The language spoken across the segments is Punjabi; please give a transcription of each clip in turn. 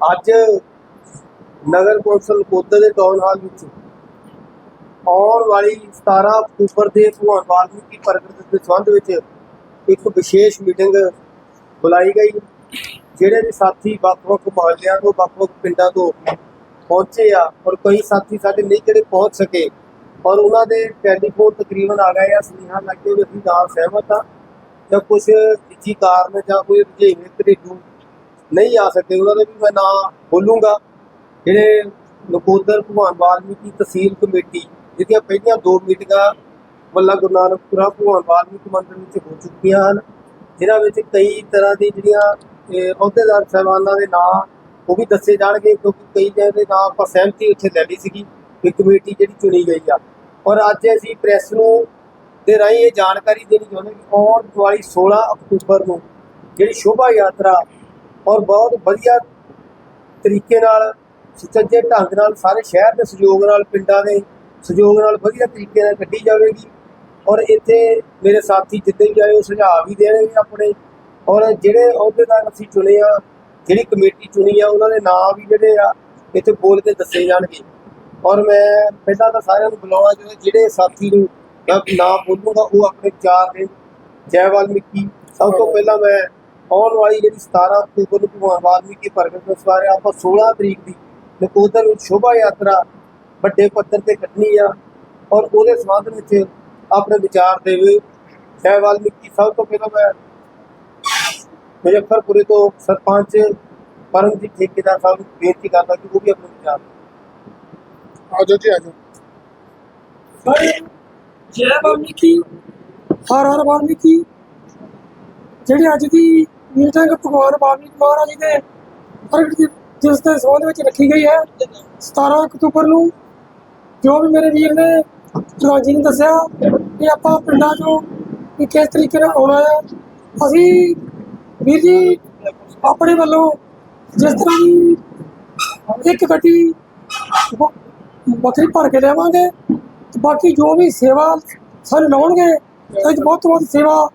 ਅੱਜ ਨਗਰ ਕੌਂਸਲ ਕੋਦਰ ਦੇ ਟਾਊਨ ਹਾਲ ਵਿੱਚ ਆਉਣ ਵਾਲੀ 17 ਅਕਤੂਬਰ ਦੇ ਭਗਵਾਨ ਵਾਲਮੀਕੀ ਪ੍ਰਗਟ ਦੇ ਸੰਬੰਧ ਵਿੱਚ ਇੱਕ ਵਿਸ਼ੇਸ਼ ਮੀਟਿੰਗ ਬੁਲਾਈ ਗਈ, ਜਿਹੜੇ ਵੀ ਸਾਥੀ ਵੱਖ-ਵੱਖ ਮੁਹੱਲਿਆਂ ਤੋਂ, ਵੱਖ-ਵੱਖ ਪਿੰਡਾਂ ਤੋਂ ਪਹੁੰਚੇ ਆ ਔਰ ਕਈ ਸਾਥੀ ਸਾਡੇ ਨਹੀਂ ਜਿਹੜੇ ਪਹੁੰਚ ਸਕੇ, ਔਰ ਉਹਨਾਂ ਦੇ ਟੈਲੀਫੋਨ ਤਕਰੀਬਨ ਆ ਗਏ ਆ, ਸੁਨੇਹਾ ਲੱਗੇ ਵੀ ਅਸੀਂ ਨਾਲ ਸਹਿਮਤ ਆ ਜਾਂ ਕੁਝ ਨਿੱਜੀ ਕਾਰਨ ਜਾਂ ਕੋਈ ਰੁਝੇਵੇਂ ਘਰੇਲੂ ਨਹੀਂ ਆ ਸਕੇ, ਉਹਨਾਂ ਦੇ ਵੀ ਮੈਂ ਨਾਂ ਬੋਲੂੰਗਾ। ਜਿਹੜੇ ਨਕੋਦਰ ਭਗਵਾਨ ਵਾਲਮੀਕੀ ਤਹਿਸੀਲ ਕਮੇਟੀ ਜਿਹਦੀਆਂ ਪਹਿਲੀਆਂ ਦੋ ਮੀਟਿੰਗਾਂ ਮੱਲਾ ਗੁਰੂ ਨਾਨਕਪੁਰਾ ਭਗਵਾਨ ਵਾਲਮੀਕੀ ਮੰਦਿਰ ਵਿੱਚ ਹੋ ਚੁੱਕੀਆਂ ਹਨ, ਜਿਨ੍ਹਾਂ ਵਿੱਚ ਕਈ ਤਰ੍ਹਾਂ ਦੀ ਜਿਹੜੀਆਂ ਅਹੁਦੇਦਾਰ ਸਾਹਿਬਾਨਾਂ ਦੇ ਨਾਂ ਉਹ ਵੀ ਦੱਸੇ ਜਾਣਗੇ, ਕਿਉਂਕਿ ਕਈ ਜਣੇ ਦੇ ਨਾਂ ਆਪਾਂ ਸਹਿਮਤੀ ਉੱਥੇ ਲੈ ਲਈ ਸੀਗੀ ਕਿ ਕਮੇਟੀ ਜਿਹੜੀ ਚੁਣੀ ਗਈ ਆ। ਔਰ ਅੱਜ ਅਸੀਂ ਪ੍ਰੈਸ ਨੂੰ ਦੇ ਰਾਹੀਂ ਇਹ ਜਾਣਕਾਰੀ ਦੇਣੀ ਚਾਹੁੰਦੇ ਕਿ ਆਉਣ ਵਾਲੀ 16 ਅਕਤੂਬਰ ਨੂੰ ਜਿਹੜੀ ਸ਼ੋਭਾ ਯਾਤਰਾ ਔਰ ਬਹੁਤ ਵਧੀਆ ਤਰੀਕੇ ਨਾਲ, ਸੁਚੱਜੇ ਢੰਗ ਨਾਲ ਸਾਰੇ ਸ਼ਹਿਰ ਦੇ ਸਹਿਯੋਗ ਨਾਲ, ਪਿੰਡਾਂ ਦੇ ਸਹਿਯੋਗ ਨਾਲ ਵਧੀਆ ਤਰੀਕੇ ਨਾਲ ਕੱਢੀ ਜਾਵੇਗੀ। ਔਰ ਇੱਥੇ ਮੇਰੇ ਸਾਥੀ ਜਿੱਤੇ ਵੀ ਆਏ, ਉਹ ਸੁਝਾਅ ਵੀ ਦੇਣਗੇ ਆਪਣੇ। ਔਰ ਜਿਹੜੇ ਅਹੁਦੇਦਾਰ ਅਸੀਂ ਚੁਣੇ ਆ, ਜਿਹੜੀ ਕਮੇਟੀ ਚੁਣੀ ਆ, ਉਹਨਾਂ ਦੇ ਨਾਮ ਵੀ ਜਿਹੜੇ ਆ, ਇੱਥੇ ਬੋਲ ਕੇ ਦੱਸੇ ਜਾਣਗੇ। ਔਰ ਮੈਂ ਪਹਿਲਾਂ ਤਾਂ ਸਾਰਿਆਂ ਨੂੰ ਬੁਲਾਉਣਾ ਚਾਹੁੰਦਾ, ਜਿਹੜੇ ਸਾਥੀ ਨੂੰ ਮੈਂ ਨਾਮ ਬੋਲੂੰਗਾ, ਉਹ ਆਪਣੇ ਚਾਰ ਨੇ, ਜੈ ਵਾਲਮੀਕੀ। ਸਭ ਤੋਂ ਪਹਿਲਾਂ ਮੈਂ ਆਉਣ ਵਾਲੀ ਜਿਹੜੀ 17 ਅਕਤੂਬਰ ਨੂੰ ਭਗਵਾਨ ਵਾਲਮੀਕੀ ਪ੍ਰਗਟ ਦਿਵਸ ਬਾਰੇ ਆਪਾਂ 16 ਤਰੀਕ ਦੀ ਨਕੋਦਰ ਵਿੱਚ ਸ਼ੋਭਾ ਯਾਤਰਾ ਵੱਡੇ ਪੱਧਰ ਤੇ ਕੱਢਣੀ ਆ ਔਰ ਉਹਦੇ ਸੰਬੰਧ ਵਿੱਚ ਆਪਣੇ ਵਿਚਾਰ ਦੇਵੇ। ਜੈ ਵਾਲਮੀਕੀ। ਸਭ ਤੋਂ ਪਹਿਲਾਂ ਮੈਂ ਮੁਜ਼ੱਫਰਪੁਰੇ ਤੋਂ ਸਰਪੰਚ ਪਰਮਜੀਤ ਠੇਕੇਦਾਰ ਸਾਹਿਬ ਨੂੰ ਬੇਨਤੀ ਕਰਦਾ ਕਿ ਉਹ ਵੀ ਆਪਣੇ ਵਿਚਾਰ। ਆਜੋ ਜੀ ਆਜੋ ਜੈ ਵਾਲਮੀਕੀ। ਹਰ ਹਰ ਵਾਲਮੀਕੀ। ਜਿਹੜੀ ਅੱਜ ਦੀ ਮੀਟਿੰਗ ਭਗਵਾਨ ਵਾਲਮੀਕੀ ਮਹਾਰਾਜ ਜੀ ਦੇ ਪ੍ਰਗਟ ਦਿ- ਦਿਵਸ ਦੇ ਸੰਬੰਧ ਵਿੱਚ ਰੱਖੀ ਗਈ ਹੈ। 17 ਅਕਤੂਬਰ ਨੂੰ ਜੋ ਵੀ ਮੇਰੇ ਵੀਰ ਨੇ ਪ੍ਰਧਾਨ ਜੀ ਨੇ ਦੱਸਿਆ ਕਿ ਆਪਾਂ ਪਿੰਡਾਂ ਚੋਂ ਕਿ ਕਿਸ ਤਰੀਕੇ ਨਾਲ ਆਉਣਾ ਹੈ। ਅਸੀਂ ਵੀਰ ਜੀ ਆਪਣੇ ਵੱਲੋਂ ਜਿਸ ਤਰ੍ਹਾਂ ਦੀ ਇੱਕ ਗੱਡੀ ਵ- ਵੱਖਰੀ ਭਰ ਕੇ ਲਿਆਵਾਂਗੇ। ਬਾਕੀ ਜੋ ਵੀ ਸੇਵਾ ਸਾਨੂੰ ਲਾਉਣਗੇ ਇਹ 'ਚ ਬਹੁਤ ਤੋਂ ਵੱਧ ਸੇਵਾ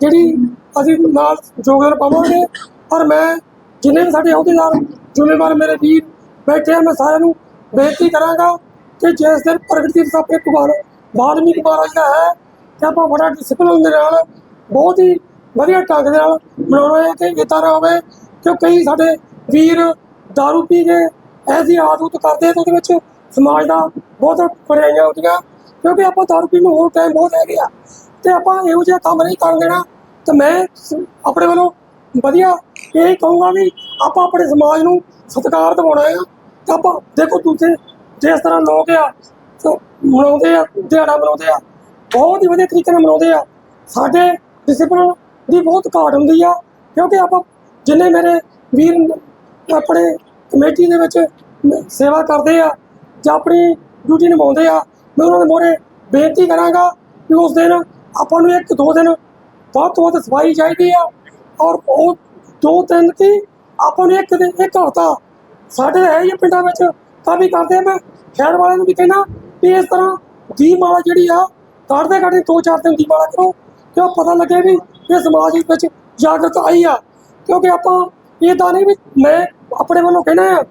ਜਿਹੜੀ ਅਸੀਂ ਨਾਲ ਯੋਗਦਾਨ ਪਾਵਾਂਗੇ। ਪਰ ਮੈਂ ਜਿੰਨੇ ਵੀ ਸਾਡੇ ਅਹੁਦੇਦਾਰ, ਜ਼ਿੰਮੇਵਾਰ ਮੇਰੇ ਵੀਰ ਬੈਠੇ ਆ, ਮੈਂ ਸਾਰਿਆਂ ਨੂੰ ਬੇਨਤੀ ਕਰਾਂਗਾ ਕਿ ਜਿਸ ਦਿਨ ਪ੍ਰਗਟ ਦਿਵਸ ਆਪਣੇ ਭਗਵਾਨ ਵਾਲਮੀਕ ਮਹਾਰਾਜ ਦਾ ਹੈ ਤੇ ਆਪਾਂ ਬੜਾ ਡਿਸਪਲਿਨ ਦੇ ਨਾਲ, ਬਹੁਤ ਹੀ ਵਧੀਆ ਢੰਗ ਦੇ ਨਾਲ ਮਨਾਉਣਾ ਹੈ ਕਿ ਇਤਾਂ ਹੋਵੇ ਕਿ ਕਈ ਸਾਡੇ ਵੀਰ दारू ਪੀ ਕੇ ਐਸੀ ਆਦਤ ਕਰਦੇ ਆ ਤੇ ਉਹਦੇ ਵਿੱਚ ਸਮਾਜ ਦਾ ਬਹੁਤ ਬੁਰਾਈਆਂ ਹੁੰਦੀਆਂ, ਕਿਉਂਕਿ ਆਪਾਂ ਦਾਰੂ ਪੀਣ ਨੂੰ ਹੋਰ ਟਾਈਮ ਬਹੁਤ ਹੈਗੇ ਆ ਤੇ ਆਪਾਂ ਇਹੋ ਜਿਹਾ ਕੰਮ ਨਹੀਂ ਕਰਨ ਦੇਣਾ। ਤੇ ਮੈਂ ਆਪਣੇ ਵੱਲੋਂ ਵਧੀਆ ਇਹ ਕਹੂੰਗਾ ਵੀ ਆਪਾਂ ਆਪਣੇ ਸਮਾਜ ਨੂੰ ਸਤਿਕਾਰ ਦਿਵਾਉਣਾ ਆ। ਤੇ ਆਪਾਂ ਦੇਖੋ ਦੂਸਰੇ ਜਿਸ ਤਰ੍ਹਾਂ ਲੋਕ ਆ ਮਨਾਉਂਦੇ ਆ, ਦਿਹਾੜਾ ਮਨਾਉਂਦੇ ਆ, ਬਹੁਤ ਹੀ ਵਧੀਆ ਤਰੀਕੇ ਨਾਲ ਮਨਾਉਂਦੇ ਆ। ਸਾਡੇ ਡਿਸਪਲਿਨ ਦੀ ਬਹੁਤ ਘਾਟ ਹੁੰਦੀ ਆ, ਕਿਉਂਕਿ ਆਪਾਂ ਜਿੰਨੇ ਮੇਰੇ ਵੀਰ ਆਪਣੇ ਕਮੇਟੀ ਦੇ ਵਿੱਚ ਸੇਵਾ ਕਰਦੇ ਆ ਜਾਂ ਆਪਣੀ ਡਿਊਟੀ ਨਿਭਾਉਂਦੇ ਆ, ਮੈਂ ਉਹਨਾਂ ਦੇ ਮੋਰੇ ਬੇਨਤੀ ਕਰਾਂਗਾ ਕਿ ਉਸ ਦਿਨ ਆਪਾਂ ਨੂੰ ਇੱਕ ਦੋ ਦਿਨ ਵੱਧ ਤੋਂ ਵੱਧ ਸਫ਼ਾਈ ਚਾਹੀਦੀ ਆ। ਔਰ ਉਹ ਦੋ ਤਿੰਨ ਕੀ ਆਪਾਂ ਨੂੰ ਇੱਕ ਦਿਨ, ਇੱਕ ਹਫ਼ਤਾ ਸਾਡੇ ਹੈ ਹੀ ਆ ਪਿੰਡਾਂ ਵਿੱਚ, ਤਾਂ ਵੀ ਕਰਦੇ ਆ ਮੈਂ। ਖੈਰ ਵਾਲਿਆਂ ਨੂੰ ਵੀ ਕਹਿਣਾ ਵੀ ਇਸ ਤਰ੍ਹਾਂ ਦੀ ਮਾਲਾ ਜਿਹੜੀ ਆ, ਕੱਢਦੇ ਕੱਢਦੇ ਦੋ ਚਾਰ ਦਿਨ ਦੀ ਮਾਲਾ ਕਰੋ, ਕਿਉਂ ਪਤਾ ਲੱਗੇ ਵੀ ਇਹ ਸਮਾਜ ਵਿੱਚ ਜਾਗਰਤ ਆਈ ਆ। ਕਿਉਂਕਿ ਆਪਾਂ ਇਹ ਤਾਂ ਨਹੀਂ ਵੀ ਮੈਂ ਆਪਣੇ ਵੱਲੋਂ ਕਹਿਣਾ ਆ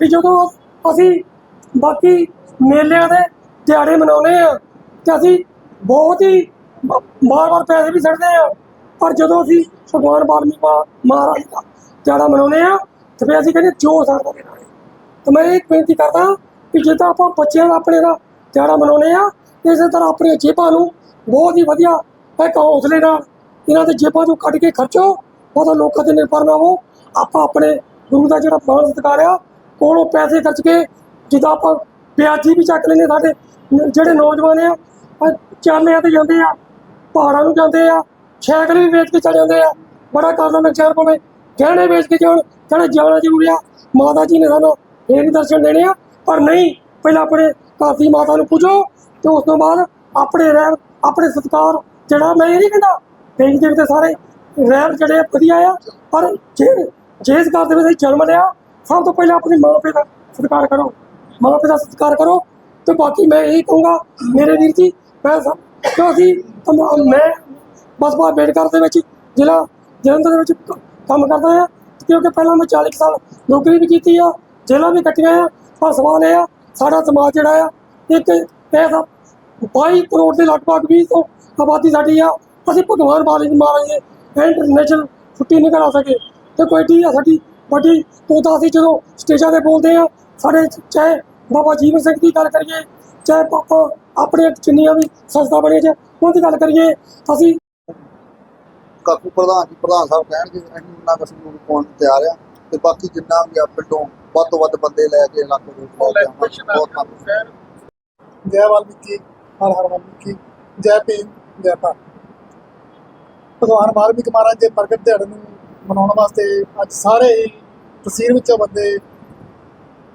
ਵੀ ਜਦੋਂ ਅਸੀਂ ਬਾਕੀ ਮੇਲਿਆਂ ਦੇ ਦਿਹਾੜੇ ਮਨਾਉਨੇ ਆ, ਤੇ ਅਸੀਂ ਬਹੁਤ ਹੀ ਮਾਰ-ਮਾਰ ਪੈਸੇ ਵੀ ਛੱਡਦੇ ਆ। ਪਰ ਜਦੋਂ ਅਸੀਂ ਭਗਵਾਨ ਬਾਲਮੀ ਮਹਾ- ਮਹਾਰਾਜ ਦਾ ਦਿਹਾੜਾ ਮਨਾਉਂਦੇ ਆ, ਤੇ ਫਿਰ ਅਸੀਂ ਕਹਿੰਦੇ ਜੋ ਸਾਡਾ ਦੇਣਾ ਹੈ? ਤੇ ਮੈਂ ਇਹ ਬੇਨਤੀ ਕਰਦਾ ਕਿ ਜਿੱਦਾਂ ਆਪਾਂ ਬੱਚਿਆਂ ਦਾ ਆਪਣੇ ਦਾ ਦਿਹਾੜਾ ਮਨਾਉਂਦੇ ਆ ਇਸੇ ਤਰ੍ਹਾਂ ਆਪਣੀਆਂ ਜੇਬਾਂ ਨੂੰ ਬਹੁਤ ਹੀ ਵਧੀਆ ਇੱਕ ਹੌਸਲੇ ਨਾਲ ਇਹਨਾਂ ਦੇ ਜੇਬਾਂ ਤੋਂ ਕੱਢ ਕੇ ਖਰਚੋ ਉਹਦਾ ਲੋਕਾਂ ਤੇ ਨਿਰਭਰ ਨਾ ਹੋ ਆਪਾਂ ਆਪਣੇ ਗੁਰੂ ਦਾ ਜਿਹੜਾ ਮਾਣ ਸਤਿਕਾਰ ਆ, ਕੋਲੋਂ ਪੈਸੇ ਖਰਚ ਕੇ ਜਿੱਦਾਂ ਆਪਾਂ ਵਿਆਜੀ ਵੀ ਚੱਕ ਲੈਂਦੇ ਸਾਡੇ ਜਿਹੜੇ ਨੌਜਵਾਨ ਆ ਆਹ ਚਾਲਿਆਂ ਤੇ ਜਾਂਦੇ ਆ। ਪਹਾੜਾਂ ਨੂੰ ਜਾਂਦੇ ਆ, ਸਾਈਕਲ ਵੀ ਵੇਚ ਕੇ ਚਲੇ ਜਾਂਦੇ ਆ। ਬੜਾ ਕਰਦਾ ਨੁਕਸਾਨ ਪਵੇ ਗਹਿਣੇ ਵੇਚ ਕੇ ਜਾਣ, ਕਹਿੰਦੇ ਜਾਣਾ ਜ਼ਰੂਰੀ ਆ, ਮਾਤਾ ਜੀ ਨੇ ਸਾਨੂੰ ਇਹ ਵੀ ਦਰਸ਼ਨ ਦੇਣੇ ਆ, ਪਰ ਨਹੀਂ, ਪਹਿਲਾਂ ਆਪਣੇ ਘਰ ਦੀ ਮਾਤਾ ਨੂੰ ਪੁੱਜੋ ਤੇ ਉਸ ਤੋਂ ਬਾਅਦ ਆਪਣੇ ਰਹਿਣ, ਆਪਣੇ ਸਤਕਾਰ, ਜਿਹੜਾ ਮੈਂ ਇਹ ਨਹੀਂ ਕਹਿੰਦਾ, ਦੇਵੀ ਦੇਵਤੇ ਸਾਰੇ ਰਹਿਣ ਜਿਹੜੇ ਵਧੀਆ ਆ, ਪਰ ਜੇ ਜਿਸ ਘਰ ਦੇ ਵਿੱਚ ਅਸੀਂ ਜਨਮ ਲਿਆ, ਸਭ ਤੋਂ ਪਹਿਲਾਂ ਆਪਣੀ ਮਾਂ ਪਿਓ ਦਾ ਸਤਿਕਾਰ ਕਰੋ, ਮਾਂ ਪਿਓ ਦਾ ਸਤਿਕਾਰ ਕਰੋ ਤੇ ਬਾਕੀ ਮੈਂ ਇਹੀ ਕਹੂੰਗਾ, ਮੇਰੇ ਵੀਰ ਜੀ, ਮੈਂ ਸਭ ਅਸੀਂ ਤਮਾਮ ਮੈਂ ਬਸਪਾ ਬੇੜਕਰ ਦੇ ਵਿੱਚ, ਜ਼ਿਲ੍ਹਾ ਜਲੰਧਰ ਦੇ ਵਿੱਚ ਕੰਮ ਕਰਦਾ ਹਾਂ। ਕਿਉਂਕਿ ਪਹਿਲਾਂ ਮੈਂ 40 ਕੁ ਸਾਲ ਨੌਕਰੀ ਵੀ ਕੀਤੀ ਆ, ਜੇਲ੍ਹਾਂ ਵੀ ਕੱਟੀਆਂ ਆ, ਪਰ ਸਵਾਲ ਇਹ ਆ, ਸਾਡਾ ਸਮਾਜ ਜਿਹੜਾ ਆ, ਇੱਕ ਪੈਸਾ ਤਾਂ 22 ਕਰੋੜ ਦੇ ਲਗਭਗ 20 ਤੋਂ ਆਬਾਦੀ ਸਾਡੀ ਆ, ਅਸੀਂ ਭਗਵਾਨ ਬਾਲੀ ਮਹਾਰਾਜ ਦੇ ਇੰਟਰਨੈਸ਼ਨਲ ਛੁੱਟੀ ਨਹੀਂ ਕਰਾ ਸਕੇ। ਤੇ ਕੋਈ ਟੀ ਆ ਸਾਡੀ ਵੱਡੀ ਤੋਤਾ ਅਸੀਂ ਜਦੋਂ ਸਟੇਜਾਂ ਤੇ ਬੋਲਦੇ ਆ, ਸਾਡੇ ਚਾਹੇ ਬਾਬਾ ਜੀਵਨ ਸਿੰਘ ਦੀ ਗੱਲ ਕਰੀਏ ਚਾਹੇ ਪਾਪਾ ਆਪਣੇ ਜਿੰਨੀਆਂ ਵੀ ਸੰਸਥਾ ਬਣੀਆਂ ਚ ਉਹਨਾਂ ਦੀ ਗੱਲ ਕਰੀਏ ਅਸੀਂ ਕਾਕੂ ਪ੍ਰਧਾਨ ਜੀ ਪ੍ਰਧਾਨ ਸਾਹਿਬ ਕਹਿਣਗੇ ਅਸੀਂ ਉਹਨਾਂ ਕਸਮ ਨੂੰ ਪਾਉਣ ਨੂੰ ਤਿਆਰ ਆ ਤੇ ਬਾਕੀ ਜਿੰਨਾ ਵੀ ਆ ਪਿੰਡੋਂ ਵੱਧ ਤੋਂ ਵੱਧ ਬੰਦੇ ਲੈ ਕੇ ਇਲਾਕੇ ਆਵਾਂਗੇ। ਬਹੁਤ ਧੰਨਵਾਦ। ਜੈ ਵਾਲਮੀਕੀ ਹਰ ਹਰ ਵਾਲਮੀਕੀ ਜੈ ਭੀਮ ਜੈ ਭਾਰਤ। ਭਗਵਾਨ ਵਾਲਮੀਕ ਮਹਾਰਾਜ ਦੇ ਪ੍ਰਗਟ ਦਿਹਾੜੇ ਨੂੰ ਮਨਾਉਣ ਵਾਸਤੇ ਅੱਜ ਸਾਰੇ ਹੀ ਤਸਵੀਰ ਵਿੱਚੋਂ ਬੰਦੇ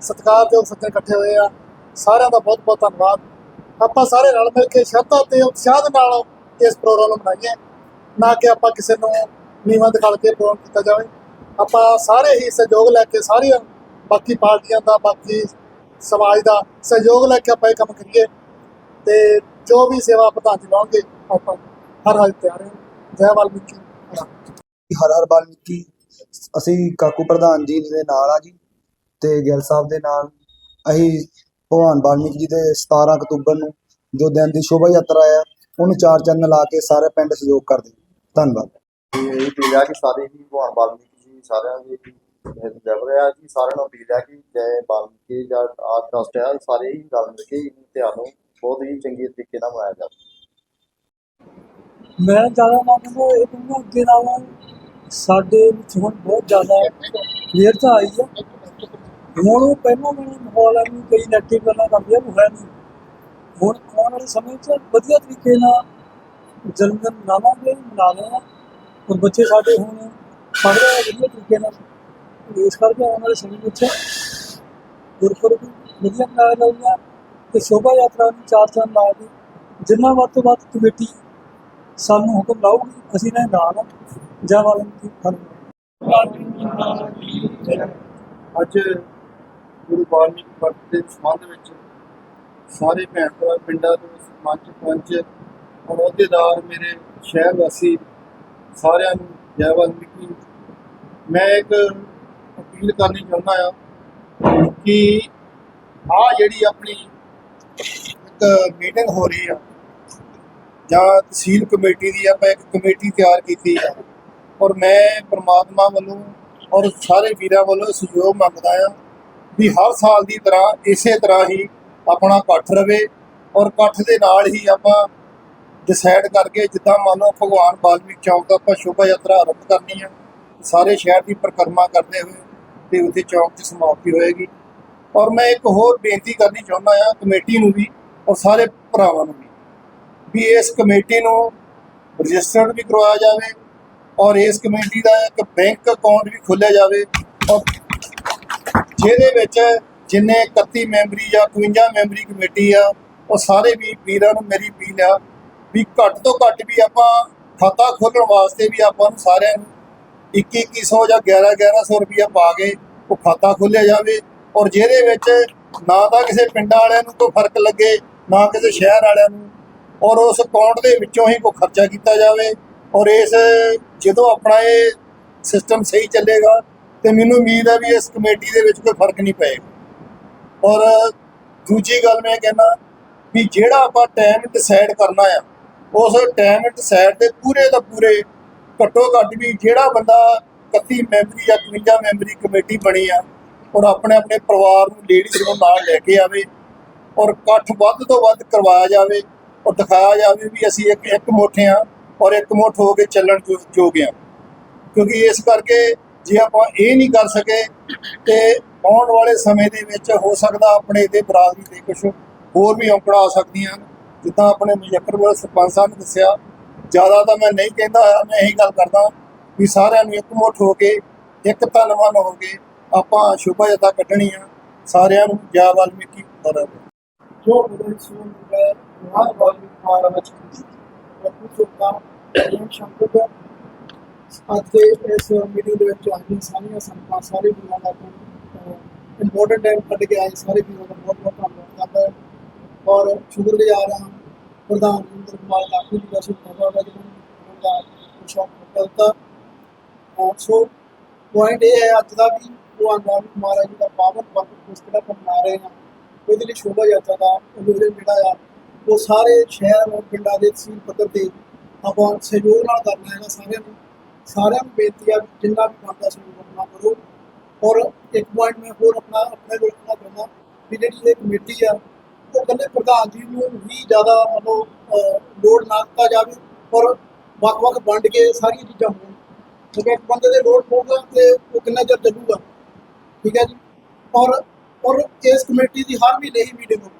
ਸਤਿਕਾਰਯੋਗ ਸੱਜਣ ਇਕੱਠੇ ਹੋਏ ਆ। ਸਾਰਿਆਂ ਦਾ ਬਹੁਤ ਬਹੁਤ ਧੰਨਵਾਦ। ਆਪਾਂ ਸਾਰੇ ਰਲ ਮਿਲ ਕੇ ਸ਼ਰਧਾ ਤੇ ਉਤਸ਼ਾਹ ਦੇ ਨਾਲ ਇਸ ਪ੍ਰੋਗਰਾਮ ਨੂੰ ਮਨਾਈਏ ਨਾ ਕਿ ਆਪਾਂ ਕਿਸੇ ਨੂੰ ਨੀਵਾਂ ਦਿਖਾ ਕੇ ਪ੍ਰੋਗਰਾਮ ਕੀਤਾ ਜਾਵੇ। ਆਪਾਂ ਸਾਰੇ ਹੀ ਸਹਿਯੋਗ ਲੈ ਕੇ ਸਾਰੀਆਂ ਬਾਕੀ ਪਾਰਟੀਆਂ ਦਾ, ਬਾਕੀ ਸਮਾਜ ਦਾ ਸਹਿਯੋਗ ਲੈ ਕੇ ਆਪਾਂ ਇਹ ਕੰਮ ਕਰੀਏ। ਤੇ ਜੋ ਵੀ ਸੇਵਾ ਪ੍ਰਧਾਨ ਜੀ ਲਾਉਣਗੇ, ਆਪਾਂ ਹਰ ਹਾਲ ਤਿਆਰ ਹਾਂ। ਜੈ ਵਾਲਮੀਕੀ। ਹਰ ਹਰ ਵਾਲਮੀਕੀ। ਅਸੀਂ ਕਾਕੂ ਪ੍ਰਧਾਨ ਜੀ ਦੇ ਨਾਲ ਆ ਜੀ, ਤੇ ਗਿੱਲ ਸਾਹਿਬ ਦੇ ਨਾਲ। ਅਸੀਂ ਭਗਵਾਨ ਵਾਲਮੀਕੀ ਜੀ ਦੇ 17 ਅਕਤੂਬਰ ਨੂੰ ਜੋ ਦਿਨ ਦੀ ਸ਼ੋਭਾ ਯਾਤਰਾ ਆ ਉਹਨੂੰ ਚਾਰ ਚੰਨ ਲਾ ਕੇ ਸਾਰੇ ਪਿੰਡ ਸਹਿਯੋਗ ਕਰਦੇ। ਧੰਨਵਾਦ। ਇਹ ਅਪੀਲ ਆ ਕਿ ਸਾਰੇ ਹੀ ਭਗਵਾਨ ਵਾਲਮੀਕੀ ਜੀ ਸਾਰਿਆਂ ਦੀ ਜਬ ਰਿਹਾ ਜੀ ਸਾਰਿਆਂ ਨੂੰ ਅਪੀਲ ਹੈ ਕਿ ਜੈ ਵਾਲਮੀਕੀ ਜਾਂ ਟਰਸਟ ਸਾਰੇ ਹੀ ਰਲ ਮਿਲ ਕੇ ਇਸ ਤਿਉਹਾਰ ਨੂੰ ਬਹੁਤ ਹੀ ਚੰਗੇ ਤਰੀਕੇ ਨਾਲ ਮਨਾਇਆ ਜਾਵੇ ਮੈਂ ਜ਼ਿਆਦਾ ਮੰਨਦਾ ਇਹ ਕਹਿੰਦਾ ਅੱਗੇ ਨਾਲੋਂ ਸਾਡੇ ਵਿੱਚ ਹੁਣ ਬਹੁਤ ਜ਼ਿਆਦਾ ਵਿਅਰਥਾ ਆਈ ਹੈ ਹੁਣ ਉਹ ਪਹਿਲਾਂ ਵਾਲਾ ਮਾਹੌਲ ਹੈ ਵੀ ਕਈ ਨੈਗੇਟਿਵ ਗੱਲਾਂ ਕਰਦੇ ਆ ਉਹ ਹੈ ਨਹੀਂ। ਹੁਣ ਆਉਣ ਵਾਲੇ ਸਮੇਂ 'ਚ ਵਧੀਆ ਤਰੀਕੇ ਨਾਲ ਜਨਮ ਦਿਨ ਮਨਾਵਾਂਗੇ ਮਨਾ ਲੈਣਾ ਔਰ ਬੱਚੇ ਸਾਡੇ ਹੁਣ ਪੜ੍ਹ ਰਹੇ ਵਧੀਆ ਤਰੀਕੇ ਨਾਲ। ਇਸ ਕਰਕੇ ਆਉਣ ਵਾਲੇ ਸਮੇਂ ਵਿੱਚ ਗੁਰਪੁਰਬ ਵਧੀਆ ਮਨਾਇਆ ਜਾਊਗਾ ਤੇ ਸ਼ੋਭਾ ਯਾਤਰਾ ਨੂੰ ਚਾਰ ਚੰਦ ਲਾ ਕੇ ਜਿੰਨਾ ਵੱਧ ਤੋਂ ਵੱਧ ਕਮੇਟੀ ਸਾਨੂੰ ਹੁਕਮ ਲਾਊਗੀ, ਅਸੀਂ ਨਾ ਨਾਲ ਹਾਂ। ਜੈ ਵਾਲਮੀਕੀ ਧੰਨਵਾਦ। ਅੱਜ ਗੁਰੂ ਵਾਲਮੀਕੀ ਵਰਤ ਦੇ ਸੰਬੰਧ ਵਿੱਚ ਸਾਰੇ ਭੈਣ ਭਰਾ ਪਿੰਡਾਂ ਦੇ ਸਰਪੰਚ ਪੰਚ ਔਰ ਅਹੁਦੇਦਾਰ ਮੇਰੇ ਸ਼ਹਿਰ ਵਾਸੀ ਸਾਰਿਆਂ ਨੂੰ ਜੈ ਵਾਲਮੀਕੀ ਮੈਂ ਇੱਕ ਅਪੀਲ ਕਰਨੀ ਚਾਹੁੰਦਾ ਆ ਕਿ ਆ ਜਿਹੜੀ ਆਪਣੀ ਇੱਕ ਮੀਟਿੰਗ ਹੋ ਰਹੀ ਆ, ਜਾਂ ਤਹਿਸੀਲ ਕਮੇਟੀ ਦੀ ਆਪਾਂ ਇੱਕ ਕਮੇਟੀ ਤਿਆਰ ਕੀਤੀ ਆ, ਔਰ ਮੈਂ ਪ੍ਰਮਾਤਮਾ ਵੱਲੋਂ ਔਰ ਸਾਰੇ ਵੀਰਾਂ ਵੱਲੋਂ ਸਹਿਯੋਗ ਮੰਗਦਾ ਆ ਵੀ ਹਰ ਸਾਲ ਦੀ ਤਰ੍ਹਾਂ, ਇਸੇ ਤਰ੍ਹਾਂ ਹੀ ਆਪਣਾ ਇਕੱਠ ਰਵੇ ਔਰ ਇਕੱਠ ਦੇ ਨਾਲ ਹੀ ਆਪਾਂ ਡਿਸਾਈਡ ਕਰਕੇ ਜਿੱਦਾਂ ਮੰਨ ਲਓ ਭਗਵਾਨ ਵਾਲਮੀਕ ਚੌਂਕ ਦਾ ਆਪਾਂ ਸ਼ੋਭਾ ਯਾਤਰਾ ਆਰੰਭ ਕਰਨੀ ਆ, ਸਾਰੇ ਸ਼ਹਿਰ ਦੀ ਪਰਿਕਰਮਾ ਕਰਦੇ ਹੋਏ ਤੇ ਉੱਥੇ ਚੌਂਕ 'ਚ ਸਮਾਪਤੀ ਹੋਏਗੀ। ਔਰ ਮੈਂ ਇੱਕ ਹੋਰ ਬੇਨਤੀ ਕਰਨੀ ਚਾਹੁੰਦਾ ਆ ਕਮੇਟੀ ਨੂੰ ਵੀ ਔਰ ਸਾਰੇ ਭਰਾਵਾਂ ਨੂੰ ਵੀ ਵੀ ਇਸ ਕਮੇਟੀ ਨੂੰ ਰਜਿਸਟਰਡ ਵੀ ਕਰਵਾਇਆ ਜਾਵੇ ਔਰ ਇਸ ਕਮੇਟੀ ਦਾ ਇੱਕ ਬੈਂਕ ਅਕਾਊਂਟ ਵੀ ਖੋਲ੍ਹਿਆ ਜਾਵੇ ਔਰ ਜਿਹਦੇ ਵਿੱਚ ਜਿੰਨੇ 31 ਮੈਂਬਰੀ ਜਾਂ 52 ਮੈਂਬਰੀ ਕਮੇਟੀ ਆ, ਉਹ ਸਾਰੇ ਵੀ ਵੀਰਾਂ ਨੂੰ ਮੇਰੀ ਅਪੀਲ ਆ ਵੀ ਘੱਟ ਤੋਂ ਘੱਟ ਵੀ ਆਪਾਂ ਖਾਤਾ ਖੋਲਣ ਵਾਸਤੇ ਵੀ ਆਪਾਂ ਨੂੰ ਸਾਰਿਆਂ ਨੂੰ 2100 ਜਾਂ 11 1100 ਰੁਪਇਆ ਪਾ ਕੇ ਉਹ ਖਾਤਾ ਖੋਲ੍ਹਿਆ ਜਾਵੇ ਔਰ ਜਿਹਦੇ ਵਿੱਚ ਨਾ ਤਾਂ ਕਿਸੇ ਪਿੰਡਾਂ ਵਾਲਿਆਂ ਨੂੰ ਕੋਈ ਫ਼ਰਕ ਲੱਗੇ, ਨਾ ਕਿਸੇ ਸ਼ਹਿਰ ਵਾਲਿਆਂ ਨੂੰ ਔਰ ਉਸ ਅਕਾਊਂਟ ਦੇ ਵਿੱਚੋਂ ਹੀ ਕੋਈ ਖਰਚਾ ਕੀਤਾ ਜਾਵੇ ਔਰ ਇਸ ਜਦੋਂ ਆਪਣਾ ਇਹ ਸਿਸਟਮ ਸਹੀ ਚੱਲੇਗਾ ਤੇ ਮੈਨੂੰ ਉਮੀਦ ਹੈ ਵੀ ਇਸ ਕਮੇਟੀ ਦੇ ਵਿੱਚ ਕੋਈ ਫ਼ਰਕ ਨਹੀਂ ਪਏਗਾ ਔਰ ਦੂਜੀ ਗੱਲ ਮੈਂ ਕਹਿੰਦਾ ਵੀ ਜਿਹੜਾ ਆਪਾਂ ਟਾਈਮ ਡਿਸਾਈਡ ਕਰਨਾ ਆ, ਉਸ ਟਾਈਮ ਡਿਸਾਈਡ ਦੇ ਪੂਰੇ ਦਾ ਪੂਰੇ ਘੱਟੋ ਘੱਟ ਵੀ ਜਿਹੜਾ ਬੰਦਾ 31 ਮੈਂਬਰੀ ਜਾਂ 52 ਮੈਂਬਰੀ ਕਮੇਟੀ ਬਣੀ ਆ, ਔਰ ਆਪਣੇ ਆਪਣੇ ਪਰਿਵਾਰ ਨੂੰ ਲੇਡੀਜ਼ ਨੂੰ ਨਾਲ ਲੈ ਕੇ ਆਵੇ, ਔਰ ਇਕੱਠ ਵੱਧ ਤੋਂ ਵੱਧ ਕਰਵਾਇਆ ਜਾਵੇ, ਔਰ ਦਿਖਾਇਆ ਜਾਵੇ ਵੀ ਅਸੀਂ ਇੱਕ ਇੱਕ ਮੁੱਠ ਹਾਂ ਔਰ ਇੱਕ ਮੁੱਠ ਹੋ ਕੇ ਚੱਲਣ ਯੋ- ਯੋਗ ਹਾਂ ਕਿਉਂਕਿ ਇਸ ਕਰਕੇ ਜੇ ਆਪਾਂ ਇਹ ਨਹੀਂ ਕਰ ਸਕੇ ਤੇ ਆਉਣ ਵਾਲੇ ਸਮੇਂ ਦੇ ਵਿੱਚ ਹੋ ਸਕਦਾ ਆਪਣੇ ਇਹਦੇ ਬਰਾਦਰੀ ਦੇ ਕੁਝ ਹੋਰ ਵੀ ਔਂਕੜਾ ਆ ਸਕਦੀਆਂ ਜਿੱਦਾਂ ਆਪਣੇ ਮੁਜ਼ੱਫਰਪੁਰ ਸਰਪੰਚ ਸਾਹਿਬ ਨੇ ਦੱਸਿਆ, ਜ਼ਿਆਦਾ ਤਾਂ ਮੈਂ ਨਹੀਂ ਕਹਿੰਦਾ, ਮੈਂ ਇਹੀ ਗੱਲ ਕਰਦਾ ਵੀ ਸਾਰਿਆਂ ਨੂੰ ਇੱਕ ਮੁੱਠ ਹੋ ਕੇ, ਇੱਕ ਧੰਨਵਾਨ ਹੋ ਕੇ ਆਪਾਂ ਸ਼ੁਭ ਯਤਾ ਕੱਢਣੀ ਆ। ਸਾਰਿਆਂ ਨੂੰ ਜੈ ਵਾਲਮੀਕੀ ਤਰ੍ਹਾਂ ਜੋ ਮੇਰੇ ਸੁਣ ਹੈ ਮਹਾਨ ਵਾਲਮੀਕੀ ਮਹਾਰਾਜ ਜੀ ਪ੍ਰਭੂ ਚੋਕਾ ਸ਼ੰਕਰ ਅੱਜ ਦੇ ਇਸ ਮੀਟਿੰਗ ਦੇ ਵਿੱਚ ਆਈਆਂ ਸਾਰੀਆਂ ਸੰਗਤਾਂ, ਸਾਰੇ ਵੀਰਾਂ ਦਾ ਇੰਪੋਰਟੈਂਟ ਟਾਈਮ ਕੱਢ ਕੇ ਆਏ, ਸਾਰੇ ਵੀਰਾਂ ਦਾ ਬਹੁਤ ਬਹੁਤ ਧੰਨਵਾਦ ਕਰਦਾ ਔਰ ਸ਼ੁਕਰਗੁਜ਼ਾਰ ਹਾਂ ਪ੍ਰਧਾਨ ਇੰਦਰ ਕੁਮਾਰ ਕਾਕੂ ਜੀ ਦਾ ਸੁਪਰਵਾਈਜ਼ਰ ਦਾ ਜਿਹਨਾਂ ਦਾ ਸ਼ੌਕ ਕਰਤਾ ਸੋ ਪੁਆਇੰਟ ਇਹ ਹੈ, ਅੱਜ ਦਾ ਵੀ ਭਗਵਾਨ ਰਾਮ ਮਹਾਰਾਜ ਜੀ ਦਾ ਪਾਵਨ ਪਰਬ ਪੁਸਤਕ ਜਿਹੜਾ ਮਨਾ ਰਹੇ ਹਾਂ। ਉਹਦੇ ਲਈ ਸ਼ੋਭਾ ਯਾਤਰਾ ਦਾ ਆਯੋਜਨ ਜਿਹੜਾ ਆ, ਉਹ ਸਾਰੇ ਸ਼ਹਿਰ ਔਰ ਪਿੰਡਾਂ ਦੇ ਤਹਿਸੀਲ ਪੱਧਰ ਤੇ ਆਪਾਂ ਸਹਿਯੋਗ ਨਾਲ ਕਰਨਾ ਹੈਗਾ ਸਾਰਿਆਂ ਨੂੰ। ਸਾਰਿਆਂ ਨੂੰ ਬੇਨਤੀ ਆ ਵੀ ਜਿੰਨਾ ਵੀ ਬਣਦਾ ਸਹਿਯੋਗ ਆਪਣਾ ਕਰੋ ਔਰ ਇੱਕ ਪੁਆਇੰਟ ਮੈਂ ਹੋਰ ਆਪਣਾ ਆਪਣੇ ਕੋਲ ਰੱਖਣਾ ਚਾਹੁੰਦਾ ਵੀ ਜਿਹੜੀ ਇਹ ਕਮੇਟੀ ਆ ਉਹ ਇਕੱਲੇ ਪ੍ਰਧਾਨ ਜੀ ਨੂੰ ਵੀ ਜ਼ਿਆਦਾ ਮਤਲਬ ਅਹ, ਲੋਡ ਨਾ ਦਿੱਤਾ ਜਾਵੇ ਔਰ ਵੱਖ-ਵੱਖ ਵੰਡ ਕੇ ਸਾਰੀਆਂ ਚੀਜ਼ਾਂ ਹੋਣ ਕਿਉਂਕਿ ਇੱਕ ਬੰਦੇ ਦੇ ਲੋਡ ਪਊਗਾ ਤੇ ਉਹ ਕਿੰਨਾ ਚਿਰ ਚੱਲੂਗਾ ਠੀਕ ਹੈ ਜੀ ਔਰ ਔਰ ਇਸ ਕਮੇਟੀ ਦੀ ਹਰ ਮਹੀਨੇ ਹੀ ਮੀਟਿੰਗ ਹੋਊਗੀ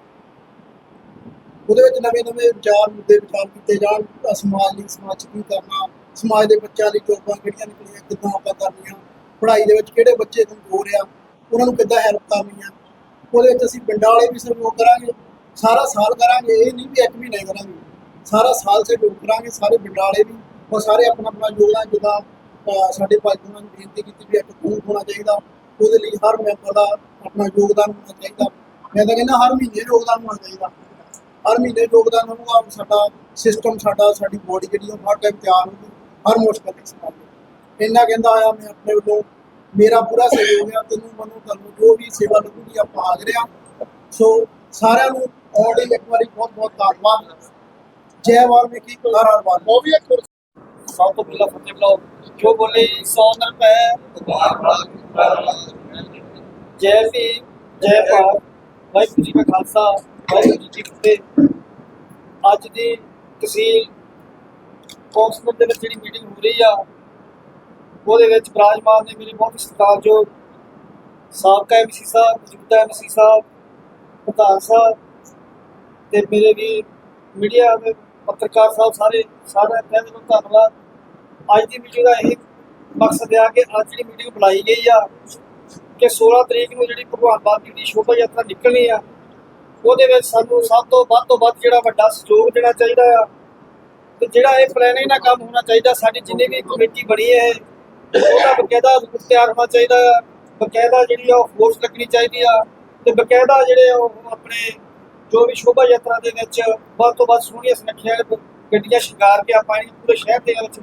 ਉਹਦੇ ਵਿੱਚ ਨਵੇਂ ਨਵੇਂ ਵਿਚਾਰ ਮੁੱਦੇ ਵਿਚਾਰ ਕੀਤੇ ਜਾਣ ਅ, ਸਮਾਜ ਲਈ ਸਮਾਜ 'ਚ ਕੀ ਕਰਨਾ ਸਮਾਜ ਦੇ ਬੱਚਿਆਂ ਲਈ ਜੋਬਾਂ ਕਿਹੜੀਆਂ ਨਿਕਲੀਆਂ, ਕਿੱਦਾਂ ਆਪਾਂ ਕਰਨੀਆਂ ਪੜ੍ਹਾਈ ਦੇ ਵਿੱਚ ਕਿਹੜੇ ਬੱਚੇ ਕਮਜ਼ੋਰ ਆ, ਉਹਨਾਂ ਨੂੰ ਕਿੱਦਾਂ ਹੈਲਪ ਕਰਨੀ ਆ, ਉਹਦੇ ਵਿੱਚ ਅਸੀਂ ਪਿੰਡਾਂ ਵਾਲੇ ਵੀ ਸਹਿਯੋਗ ਕਰਾਂਗੇ, ਸਾਰਾ ਸਾਲ ਕਰਾਂਗੇ, ਇਹ ਨਹੀਂ ਵੀ ਇੱਕ ਮਹੀਨਾ ਕਰਾਂਗੇ, ਸਾਰਾ ਸਾਲ ਸਹਿਯੋਗ ਕਰਾਂਗੇ, ਸਾਰੇ ਪਿੰਡਾਂ ਵਾਲੇ ਵੀ, ਔਰ ਸਾਰੇ ਆਪਣਾ ਆਪਣਾ ਯੋਗਦਾਨ ਜਿੱਦਾਂ ਸਾਡੇ ਭਾਈ ਨੂੰ ਬੇਨਤੀ ਕੀਤੀ ਵੀ ਇੱਕ ਗਰੁੱਪ ਹੋਣਾ ਚਾਹੀਦਾ, ਉਹਦੇ ਲਈ ਹਰ ਮੈਂਬਰ ਦਾ ਆਪਣਾ ਯੋਗਦਾਨ ਹੋਣਾ ਚਾਹੀਦਾ, ਮੈਂ ਤਾਂ ਕਹਿੰਦਾ ਹਰ ਮਹੀਨੇ ਯੋਗਦਾਨ ਹੋਣਾ ਚਾਹੀਦਾ, ਹਰ ਮਹੀਨੇ ਯੋਗਦਾਨ ਹੋਊਗਾ, ਸਾਡਾ ਸਿਸਟਮ ਸਾਡਾ, ਸਾਡੀ ਬੋਡੀ ਜਿਹੜੀ ਉਹ ਹਰ ਟਾਈਮ ਤਿਆਰ ਹੋਊਗੀ। ਹਰ ਮੁਸ਼ਕਲ ਦੇ ਸਾਹਮਣੇ ਇੰਨਾ ਕਹਿੰਦਾ ਆਇਆ ਮੈਂ ਆਪਣੇ ਵੱਲੋਂ, ਮੇਰਾ ਪੂਰਾ ਸਹਿਯੋਗ ਹੈ ਤੈਨੂੰ ਮਨੋਂ ਤੁਹਾਨੂੰ ਜੋ ਵੀ ਸੇਵਾ ਲੱਗੂਗੀ ਆਪਾਂ ਹਾਜ਼ਰ ਹਾਂ। ਸੋ ਸਾਰਿਆਂ ਨੂੰ ਆਉਣ ਲਈ ਇੱਕ ਵਾਰੀ ਬਹੁਤ ਬਹੁਤ ਧੰਨਵਾਦ। ਜੈ ਵਾਲਮੀਕੀ ਹਰ ਹਰ ਵਾਲਮੀਕੀ ਉਹ ਵੀ ਇੱਕ ਸਭ ਤੋਂ ਪਹਿਲਾਂ ਫਤਿਹ ਬੁਲਾਓ। ਜੋ ਬੋਲੇ, ਸੌ ਨਰ ਜੈ ਭੀਮ, ਜੈ ਭਾਰਤ ਵਾਹਿਗੁਰੂ ਜੀ ਕਾ ਖਾਲਸਾ, ਵਾਹਿਗੁਰੂ ਜੀ ਕੀ ਫਤਿਹ। ਅੱਜ ਦੀ ਤਹਿਸੀਲ ਕੌਂਸਲਰ ਦੇ ਵਿੱਚ ਜਿਹੜੀ ਮੀਟਿੰਗ ਹੋ ਰਹੀ ਆ, ਉਹਦੇ ਵਿੱਚ ਬਰਾਜਮਾਨ ਨੇ ਮੇਰੇ ਬਹੁਤ ਸਤਿਕਾਰਯੋਗ ਸਾਬਕਾ ਐਮਸੀ ਸਾਹਿਬ ਮੌਜੂਦਾ ਐਮਸੀ ਸਾਹਿਬ ਪ੍ਰਧਾਨ ਸਾਹਿਬ ਤੇ ਮੇਰੇ ਵੀ ਮੀਡੀਆ ਦੇ ਪੱਤਰਕਾਰ ਸਾਹਿਬ ਸਾਰੇ, ਸਾਰਿਆਂ ਦਾ ਦਿਲੋਂ ਧੰਨਵਾਦ। ਅੱਜ ਦੀ ਮੀਟਿੰਗ ਦਾ ਇਹ ਮਕਸਦ ਆ ਕਿ ਅੱਜ ਜਿਹੜੀ ਮੀਟਿੰਗ ਬੁਲਾਈ ਗਈ ਆ, ਕਿ 16 ਤਰੀਕ ਨੂੰ ਜਿਹੜੀ ਭਗਵਾਨ ਬਾਬਾ ਦੀ ਸ਼ੋਭਾ ਯਾਤਰਾ ਨਿਕਲਣੀ ਆ, ਉਹਦੇ ਵਿੱਚ ਸਾਨੂੰ ਸਭ ਤੋਂ ਵੱਧ ਤੋਂ ਵੱਧ ਜਿਹੜਾ ਵੱਡਾ ਸਹਿਯੋਗ ਦੇਣਾ ਚਾਹੀਦਾ ਆ। ਤੇ ਜਿਹੜਾ ਇਹ ਪਲੈਨਿੰਗ ਨਾਲ ਕੰਮ ਹੋਣਾ ਚਾਹੀਦਾ। ਸਾਡੀ ਜਿੰਨੀ ਵੀ ਕਮੇਟੀ ਬਣੀ ਹੈ, ਉਹਦਾ ਬਕਾਇਦਾ ਤਿਆਰ ਹੋਣਾ ਚਾਹੀਦਾ। ਬਕਾਇਦਾ ਜਿਹੜੀ ਉਹ ਫੋਰਸ ਲੱਗਣੀ ਚਾਹੀਦੀ ਆ। ਤੇ ਬਕਾਇਦਾ ਜਿਹੜੇ ਉਹ ਆਪਣੇ ਜੋ ਵੀ ਸ਼ੋਭਾ ਯਾਤਰਾ ਦੇ ਵਿੱਚ ਵੱਧ ਤੋਂ ਵੱਧ ਸੋਹਣੀਆਂ ਸੁਨੱਖੀਆਂ ਗੱਡੀਆਂ ਸ਼ਿੰਗਾਰ ਕੇ ਆਪਾਂ ਇਹਨੂੰ ਪੂਰੇ ਸ਼ਹਿਰ ਦੇ ਵਿੱਚ